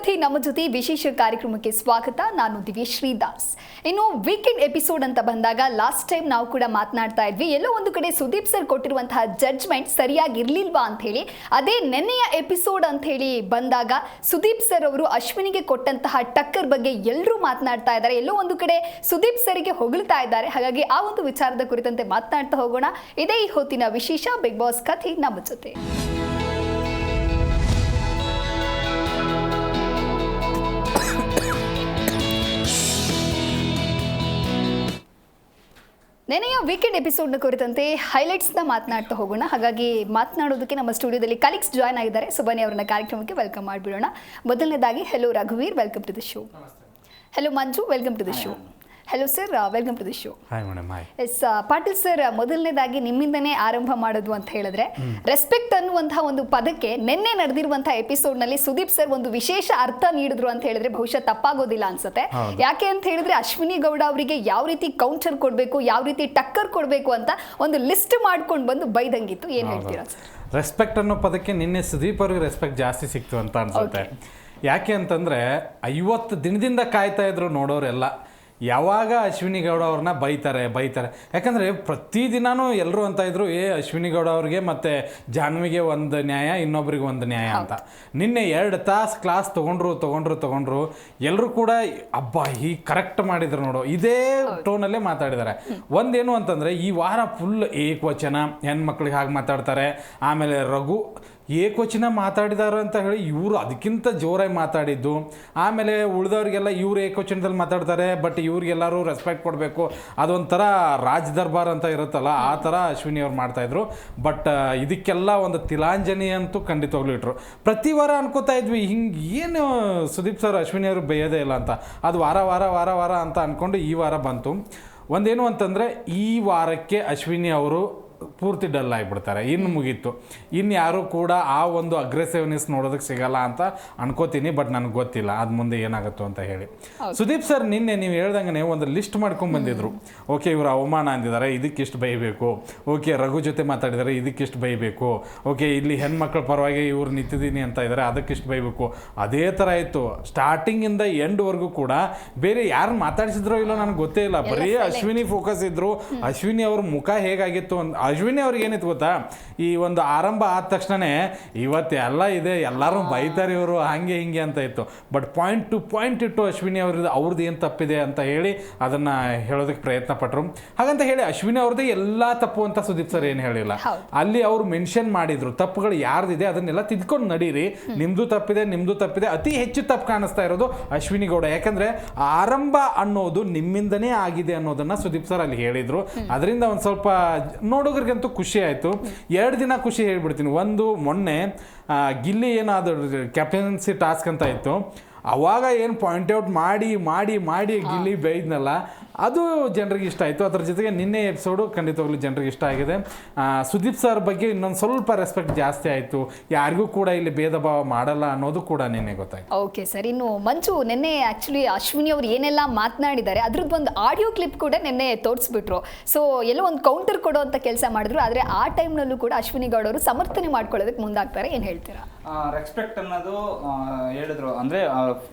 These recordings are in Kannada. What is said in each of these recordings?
ಕಥೆ ನಮ್ಮ ಜೊತೆ ವಿಶೇಷ ಕಾರ್ಯಕ್ರಮಕ್ಕೆ ಸ್ವಾಗತ. ನಾನು ದಿವ್ಯ ಶ್ರೀದಾಸ್. ಇನ್ನು ವೀಕೆಂಡ್ ಎಪಿಸೋಡ್ ಅಂತ ಬಂದಾಗ ಲಾಸ್ಟ್ ಟೈಮ್ ನಾವು ಕೂಡ ಮಾತನಾಡ್ತಾ ಇದ್ವಿ. ಎಲ್ಲೋ ಒಂದು ಕಡೆ ಸುದೀಪ್ ಸರ್ ಕೊಟ್ಟಿರುವಂತಹ ಜಡ್ಜ್ಮೆಂಟ್ ಸರಿಯಾಗಿರ್ಲಿಲ್ವಾ ಅಂತ ಹೇಳಿ, ಅದೇ ನೆನ್ನೆಯ ಎಪಿಸೋಡ್ ಅಂತ ಹೇಳಿ ಬಂದಾಗ ಸುದೀಪ್ ಸರ್ ಅವರು ಅಶ್ವಿನಿಗೆ ಕೊಟ್ಟಂತಹ ಟಕ್ಕರ್ ಬಗ್ಗೆ ಎಲ್ಲರೂ ಮಾತನಾಡ್ತಾ ಇದ್ದಾರೆ. ಎಲ್ಲೋ ಒಂದು ಕಡೆ ಸುದೀಪ್ ಸರ್ಗೆ ಹೊಗಳ್ತಾ ಇದ್ದಾರೆ. ಹಾಗಾಗಿ ಆ ಒಂದು ವಿಚಾರದ ಕುರಿತಂತೆ ಮಾತನಾಡ್ತಾ ಹೋಗೋಣ. ಇದೇ ಈ ಹೊತ್ತಿನ ವಿಶೇಷ ಬಿಗ್ ಬಾಸ್ ಕಥೆ ನಮ್ಮ ಜೊತೆ. ನೆನೆಯ ವೀಕೆಂಡ್ ಎಪಿಸೋಡ್ನ ಕುರಿತಂತೆ ಹೈಲೈಟ್ಸ್ನ ಮಾತನಾಡ್ತಾ ಹೋಗೋಣ. ಹಾಗಾಗಿ ಮಾತನಾಡೋದಕ್ಕೆ ನಮ್ಮ ಸ್ಟುಡಿಯೋದಲ್ಲಿ ಕಲೀಗ್ಸ್ ಜಾಯ್ನ್ ಆಗಿದ್ದಾರೆ. ಸೊ ಬನ್ನಿ ಅವ್ರನ್ನ ಕಾರ್ಯಕ್ರಮಕ್ಕೆ ವೆಲ್ಕಮ್ ಮಾಡಿಬಿಡೋಣ. ಮೊದಲನೇದಾಗಿ hello ರಘುವೀರ್ welcome to the show hello Manju welcome to the show hello sir welcome to the show hi madam hi S Patil sir ಮೊದಲನೇದಾಗಿ ನಿಮ್ಮಿಂದನೇ ಆರಂಭ ಮಾಡೋದು ಅಂತ ಹೇಳಿದ್ರೆ ರೆಸ್ಪೆಕ್ಟ್ ಅನ್ನುವಂತಹ ಒಂದು ಪದಕ್ಕೆ ನಿನ್ನೆ ನಡೆದಿರುವಂತಹ ಎಪಿಸೋಡ್ನಲ್ಲಿ ಸುದೀಪ್ ಸರ್ ಒಂದು ವಿಶೇಷ ಅರ್ಥ ನೀಡಿದ್ರು ಅಂತ ಹೇಳಿದ್ರೆ ಬಹುಶಃ ತಪ್ಪಾಗೋದಿಲ್ಲ ಅನ್ಸುತ್ತೆ. ಯಾಕೆ ಅಂತ ಹೇಳಿದ್ರೆ ಅಶ್ವಿನಿ ಗೌಡ ಅವರಿಗೆ ಯಾವ ರೀತಿ ಕೌಂಟರ್ ಕೊಡಬೇಕು ಯಾವ ರೀತಿ ಟಕ್ಕರ್ ಕೊಡಬೇಕು ಅಂತ ಒಂದು ಲಿಸ್ಟ್ ಮಾಡ್ಕೊಂಡು ಬಂದು ಬೈದಂಗಿತ್ತು. ಏನ್ ಹೇಳ್ತೀರಾ ಸರ್ ರೆಸ್ಪೆಕ್ಟ್ ಅನ್ನೋ ಪದಕ್ಕೆ ನಿನ್ನೆ ಸುದೀಪ್ ಅವ್ರಿಗೆ ರೆಸ್ಪೆಕ್ಟ್ ಜಾಸ್ತಿ ಸಿಕ್ತು ಅಂತ ಅನ್ಸುತ್ತೆ. ಯಾಕೆ ಅಂತಂದ್ರೆ ಐವತ್ತು ದಿನದಿಂದ ಕಾಯ್ತಾ ಇದ್ರು ನೋಡೋರೆಲ್ಲ. ಯಾವಾಗ ಅಶ್ವಿನಿ ಗೌಡ ಅವ್ರನ್ನ ಬೈತಾರೆ ಬೈತಾರೆ. ಯಾಕಂದರೆ ಪ್ರತಿದಿನಾನು ಎಲ್ಲರೂ ಅಂತ ಇದ್ರು ಏ ಅಶ್ವಿನಿ ಗೌಡ ಅವ್ರಿಗೆ ಮತ್ತು ಜಾನ್ವಿಗೆ ಒಂದು ನ್ಯಾಯ ಇನ್ನೊಬ್ರಿಗೆ ಒಂದು ನ್ಯಾಯ ಅಂತ. ನಿನ್ನೆ ಎರಡು ತಾಸು ಕ್ಲಾಸ್ ತಗೊಂಡ್ರು ತಗೊಂಡ್ರು ತಗೊಂಡ್ರು. ಎಲ್ಲರೂ ಕೂಡ ಅಬ್ಬಾ ಈ ಕರೆಕ್ಟ್ ಮಾಡಿದ್ರು ನೋಡು. ಇದೇ ಟೋನಲ್ಲೇ ಮಾತಾಡಿದ್ದಾರೆ. ಒಂದೇನು ಅಂತಂದರೆ ಈ ವಾರ ಫುಲ್ ಏಕವಚನ ಹೆಣ್ಮಕ್ಳಿಗೆ ಹಾಗೆ ಮಾತಾಡ್ತಾರೆ. ಆಮೇಲೆ ರಘು ಏಕವಚನ ಮಾತಾಡಿದಾರ ಅಂತ ಹೇಳಿ ಇವರು ಅದಕ್ಕಿಂತ ಜೋರಾಗಿ ಮಾತಾಡಿದ್ದು. ಆಮೇಲೆ ಉಳಿದವ್ರಿಗೆಲ್ಲ ಇವ್ರು ಏಕವಚನದಲ್ಲಿ ಮಾತಾಡ್ತಾರೆ ಬಟ್ ಇವ್ರಿಗೆಲ್ಲರೂ ರೆಸ್ಪೆಕ್ಟ್ ಕೊಡಬೇಕು. ಅದೊಂಥರ ರಾಜ್ ದರ್ಬಾರ್ ಅಂತ ಇರುತ್ತಲ್ಲ, ಆ ಥರ ಅಶ್ವಿನಿ ಅವ್ರು ಮಾಡ್ತಾಯಿದ್ರು. ಬಟ್ ಇದಕ್ಕೆಲ್ಲ ಒಂದು ತಿಲಾಂಜನಿ ಅಂತೂ ಖಂಡಿತವಾಗ್ಲೂ ಇಟ್ರು. ಪ್ರತಿ ವಾರ ಅನ್ಕೋತಾ ಇದ್ವಿ, ಹಿಂಗೆ ಏನು ಸುದೀಪ್ ಸರ್ ಅಶ್ವಿನಿ ಅವರು ಬೇಯೋದೇ ಇಲ್ಲ ಅಂತ. ಅದು ವಾರ ವಾರ ವಾರ ವಾರ ಅಂತ ಅಂದ್ಕೊಂಡು ಈ ವಾರ ಬಂತು. ಒಂದೇನು ಅಂತಂದರೆ ಈ ವಾರಕ್ಕೆ ಅಶ್ವಿನಿ ಅವರು ಪೂರ್ತಿ ಡಲ್ ಆಗಿಬಿಡ್ತಾರೆ. ಇನ್ನು ಮುಗೀತು. ಇನ್ನು ಯಾರೂ ಕೂಡ ಆ ಒಂದು ಅಗ್ರೆಸಿವ್ನೆಸ್ ನೋಡೋದಕ್ಕೆ ಸಿಗಲ್ಲ ಅಂತ ಅನ್ಕೋತೀನಿ ಬಟ್ ನನಗೆ ಗೊತ್ತಿಲ್ಲ. ಅದು ಮುಂದೆ ಏನಾಗುತ್ತೋ ಅಂತ ಹೇಳಿ. ಸುದೀಪ್ ಸರ್ ನಿನ್ನೆ ನೀವು ಹೇಳ್ದಂಗೆ ಒಂದು ಲಿಸ್ಟ್ ಮಾಡ್ಕೊಂಡು ಬಂದಿದ್ರು. ಓಕೆ ಇವರು ಅವಮಾನ ಅಂದಿದ್ದಾರೆ ಇದಕ್ಕಿಷ್ಟು ಬೈಬೇಕು. ಓಕೆ ರಘು ಜೊತೆ ಮಾತಾಡಿದ್ದಾರೆ ಇದಕ್ಕಿಷ್ಟು ಬೈಬೇಕು. ಓಕೆ ಇಲ್ಲಿ ಹೆಣ್ಮಕ್ಳ ಪರವಾಗಿ ಇವ್ರು ನಿಂತಿದ್ದೀನಿ ಅಂತ ಇದ್ದಾರೆ ಅದಕ್ಕಿಷ್ಟು ಬೈಬೇಕು. ಅದೇ ಥರ ಇತ್ತು ಸ್ಟಾರ್ಟಿಂಗಿಂದ ಎಂಡ್ವರೆಗೂ ಕೂಡ ಬೇರೆ ಯಾರು ಮಾತಾಡಿಸಿದ್ರೋ ಇಲ್ಲೋ ನನಗೆ ಗೊತ್ತೇ ಇಲ್ಲ. ಬರೀ ಅಶ್ವಿನಿ ಫೋಕಸ್ ಇದ್ರು. ಅಶ್ವಿನಿ ಅವ್ರ ಮುಖ ಹೇಗಾಗಿತ್ತು ಅಂತ ಅಶ್ವಿನಿ ಅವ್ರಿಗೆ ಏನಿತ್ತು ಗೊತ್ತಾ? ಈ ಒಂದು ಆರಂಭ ಆದ ತಕ್ಷಣನೇ ಇವತ್ತು ಎಲ್ಲ ಇದೆ ಎಲ್ಲರೂ ಬೈತಾರೆ ಇವರು ಹಾಗೆ ಹಿಂಗೆ ಅಂತ ಇತ್ತು. ಬಟ್ ಪಾಯಿಂಟ್ ಟು ಪಾಯಿಂಟ್ ಇಟ್ಟು ಅಶ್ವಿನಿ ಅವ್ರದ್ದು ಅವ್ರದ್ದು ಏನು ತಪ್ಪಿದೆ ಅಂತ ಹೇಳಿ ಅದನ್ನು ಹೇಳೋದಕ್ಕೆ ಪ್ರಯತ್ನ ಪಟ್ಟರು ಹಾಗಂತ ಹೇಳಿ ಅಶ್ವಿನಿ ಅವ್ರದ್ದೇ ಎಲ್ಲ ತಪ್ಪು ಅಂತ ಸುದೀಪ್ ಸರ್ ಏನು ಹೇಳಿಲ್ಲ. ಅಲ್ಲಿ ಅವರು ಮೆನ್ಷನ್ ಮಾಡಿದ್ರು ತಪ್ಪುಗಳು ಯಾರ್ದಿದೆ ಅದನ್ನೆಲ್ಲ ತಿದ್ಕೊಂಡು ನಡೀರಿ. ನಿಮ್ಮದು ತಪ್ಪಿದೆ ನಿಮ್ಮದು ತಪ್ಪಿದೆ ಅತಿ ಹೆಚ್ಚು ತಪ್ಪು ಕಾಣಿಸ್ತಾ ಇರೋದು ಅಶ್ವಿನಿ ಗೌಡ. ಯಾಕಂದರೆ ಆರಂಭ ಅನ್ನೋದು ನಿಮ್ಮಿಂದನೇ ಆಗಿದೆ ಅನ್ನೋದನ್ನು ಸುದೀಪ್ ಸರ್ ಅಲ್ಲಿ ಹೇಳಿದರು. ಅದರಿಂದ ಒಂದು ಸ್ವಲ್ಪ ನೋಡೋಗ್ರಿಗಂತೂ ಖುಷಿ ಆಯಿತು. ಎರಡು ದಿನ ಖುಷಿ ಹೇಳ್ಬಿಡ್ತೀನಿ. ಒಂದು, ಮೊನ್ನೆ ಗಿಲ್ಲಿ ಏನಾದ್ರು ಕ್ಯಾಪ್ಟನ್ಸಿ ಟಾಸ್ಕ್ ಅಂತ ಇತ್ತು. ಅವಾಗ ಏನು ಪಾಯಿಂಟ್ ಔಟ್ ಮಾಡಿ ಮಾಡಿ ಮಾಡಿ ಗಿಲ್ಲಿ ಬೈದ್ನಲ್ಲ ಅದು ಜನರಿಗೆ ಇಷ್ಟ ಆಯಿತು. ಅದ್ರ ಜೊತೆಗೆ ನಿನ್ನೆ ಎಪಿಸೋಡು ಖಂಡಿತವಾಗ್ಲೂ ಜನರಿಗೆ ಇಷ್ಟ ಆಗಿದೆ. ಆ, ಸುದೀಪ್ ಸರ್ ಬಗ್ಗೆ ಇನ್ನೊಂದು ಸ್ವಲ್ಪ ರೆಸ್ಪೆಕ್ಟ್ ಜಾಸ್ತಿ ಆಯಿತು. ಯಾರಿಗೂ ಕೂಡ ಇಲ್ಲಿ ಭೇದ ಭಾವ ಮಾಡಲ್ಲ ಅನ್ನೋದು ಕೂಡ ನಿನ್ನೆ ಗೊತ್ತಾಯ್ತು. ಓಕೆ ಸರ್ ಇನ್ನು ಮಂಜು ನಿನ್ನೆ ಆ್ಯಕ್ಚುಲಿ ಅಶ್ವಿನಿ ಅವರು ಏನೆಲ್ಲ ಮಾತನಾಡಿದ್ದಾರೆ ಅದ್ರದ್ದು ಒಂದು ಆಡಿಯೋ ಕ್ಲಿಪ್ ಕೂಡ ನಿನ್ನೆ ತೋರಿಸ್ಬಿಟ್ರು. ಸೊ ಎಲ್ಲೋ ಒಂದು ಕೌಂಟರ್ ಕೊಡೋ ಅಂತ ಕೆಲಸ ಮಾಡಿದ್ರು ಆದರೆ ಆ ಟೈಮ್ನಲ್ಲೂ ಕೂಡ ಅಶ್ವಿನಿ ಗೌಡ ಅವರು ಸಮರ್ಥನೆ ಮಾಡ್ಕೊಳ್ಳೋದಕ್ಕೆ ಮುಂದಾಗ್ತಾರೆ. ಏನು ಹೇಳ್ತೀರಾ? ರೆಸ್ಪೆಕ್ಟ್ ಅನ್ನೋದು ಹೇಳಿದ್ರು. ಅಂದರೆ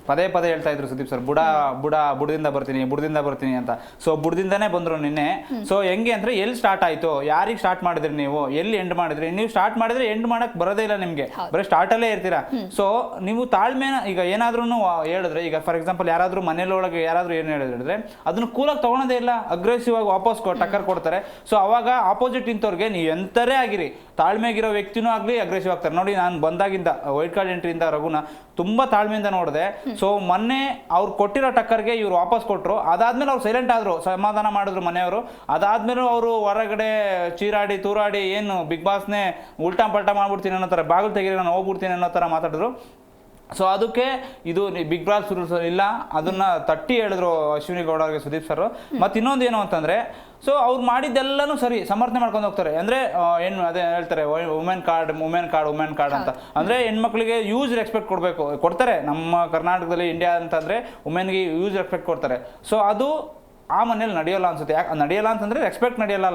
ಪದೇ ಪದೇ ಹೇಳ್ತಾ ಇದ್ರು ಸುದೀಪ್ ಸರ್ ಬುಡ ಬುಡ ಬುಡದಿಂದ ಬರ್ತೀನಿ ಬುಡದಿಂದ ಬರ್ತೀನಿ ಅಂತ. ಸೊ ಬುಡದಿಂದನೇ ಬಂದ್ರು ನಿನ್ನೆ. ಸೊ ಹೆಂಗೆ ಅಂದ್ರೆ ಎಲ್ಲಿ ಸ್ಟಾರ್ಟ್ ಆಯ್ತು? ಯಾರಿಗೆ ಸ್ಟಾರ್ಟ್ ಮಾಡಿದ್ರಿ ನೀವು? ಎಲ್ಲಿ ಎಂಡ್ ಮಾಡಿದ್ರಿ? ನೀವು ಸ್ಟಾರ್ಟ್ ಮಾಡಿದ್ರೆ ಎಂಡ್ ಮಾಡಕ್ ಬರೋದೇ ಇಲ್ಲ ನಿಮ್ಗೆ. ಬರೀ ಸ್ಟಾರ್ಟ್ ಅಲ್ಲೇ ಇರ್ತೀರಾ? ಸೊ ನೀವು ತಾಳ್ಮೆನ ಈಗ ಏನಾದ್ರೂ ಹೇಳಿದ್ರೆ ಈಗ ಫಾರ್ ಎಕ್ಸಾಂಪಲ್ ಯಾರಾದ್ರೂ ಮನೆಯೊಳಗೆ ಯಾರಾದ್ರೂ ಏನು ಹೇಳಿದ್ರೆ ಅದನ್ನ ಕೂಲಾಗಿ ತಗೊಳೋದೇ ಇಲ್ಲ. ಅಗ್ರೆಸಿವ್ ಆಗಿ ವಾಪಸ್ ಟಕ್ಕರ್ ಕೊಡ್ತಾರೆ. ಸೊ ಅವಾಗ ಆಪೋಸಿಟ್ ಇಂಥವ್ರಿಗೆ ನೀವು ಎಂತರೇ ಆಗಿರಿ. ತಾಳ್ಮೆಗಿರೋ ವ್ಯಕ್ತಿನೂ ಆಗಲಿ ಅಗ್ರೆಸಿವ್ ಆಗ್ತಾರೆ. ನೋಡಿ ನಾನು ಬಂದಾಗಿಂದ ವೈಟ್ ಕಾರ್ಡ್ ಎಂಟ್ರಿಯಿಂದ ರಘುನ ತುಂಬಾ ತಾಳ್ಮೆಯಿಂದ ನೋಡಿದೆ. ಸೊ ಮೊನ್ನೆ ಅವ್ರು ಕೊಟ್ಟಿರೋ ಟಕ್ಕರ್ಗೆ ಇವ್ರು ವಾಪಸ್ ಕೊಟ್ಟರು ಅದಾದ್ಮೇಲೆ ಅವ್ರು ಸೈಲೆಂಟ್ ಆದ್ರು ಸಮಾಧಾನ ಮಾಡಿದ್ರು ಮನೆಯವರು. ಅದಾದ್ಮೇಲೆ ಅವರು ಹೊರಗಡೆ ಚೀರಾಡಿ ತೂರಾಡಿ ಏನು ಬಿಗ್ ಬಾಸ್ನೇ ಉಲ್ಟಾ ಪಲ್ಟಾ ಮಾಡ್ಬಿಡ್ತೀನಿ ಅನ್ನೋ ಥರ ಬಾಗಿಲು ತೆಗೀರಿ ನಾನು ಹೋಗ್ಬಿಡ್ತೀನಿ ಅನ್ನೋ ಥರ ಮಾತಾಡಿದ್ರು. ಸೊ ಅದಕ್ಕೆ ಇದು ಬಿಗ್ ಬಾಸ್ ರೂಲ್ಸ್ ಇಲ್ಲ. ಅದನ್ನ ತಟ್ಟಿ ಹೇಳಿದ್ರು ಅಶ್ವಿನಿ ಗೌಡ ಅವ್ರಿಗೆ ಸುದೀಪ್ ಸರ್ ಮತ್ತು ಇನ್ನೊಂದು ಏನು ಅಂತಂದ್ರೆ ಸೊ ಅವ್ರು ಮಾಡಿದ್ದೆಲ್ಲನೂ ಸರಿ ಸಮರ್ಥನೆ ಮಾಡ್ಕೊಂಡು ಹೋಗ್ತಾರೆ. ಅಂದ್ರೆ ಏನು ಹೆಣ್ಣು ಅದೇ ಹೇಳ್ತಾರೆ women card women card women card ಅಂತ. ಅಂದ್ರೆ ಹೆಣ್ಮಕ್ಳಿಗೆ ಯೂಸ್ ರೆಸ್ಪೆಕ್ಟ್ ಕೊಡಬೇಕು. ಕೊಡ್ತಾರೆ. ನಮ್ಮ ಕರ್ನಾಟಕದಲ್ಲಿ ಇಂಡಿಯಾ ಅಂತಂದ್ರೆ ವುಮೆನ್ಗೆ ಯೂಸ್ ರೆಸ್ಪೆಕ್ಟ್ ಕೊಡ್ತಾರೆ. ಸೊ ಅದು ಆ ಮನೇಲಿ ನಡೆಯಲ್ಲ ಅನ್ಸುತ್ತೆ. ಯಾಕೆ ನಡೆಯಲ್ಲ ಅಂತಂದ್ರೆ ರೆಸ್ಪೆಕ್ಟ್ ನಡೆಯಲ್ಲ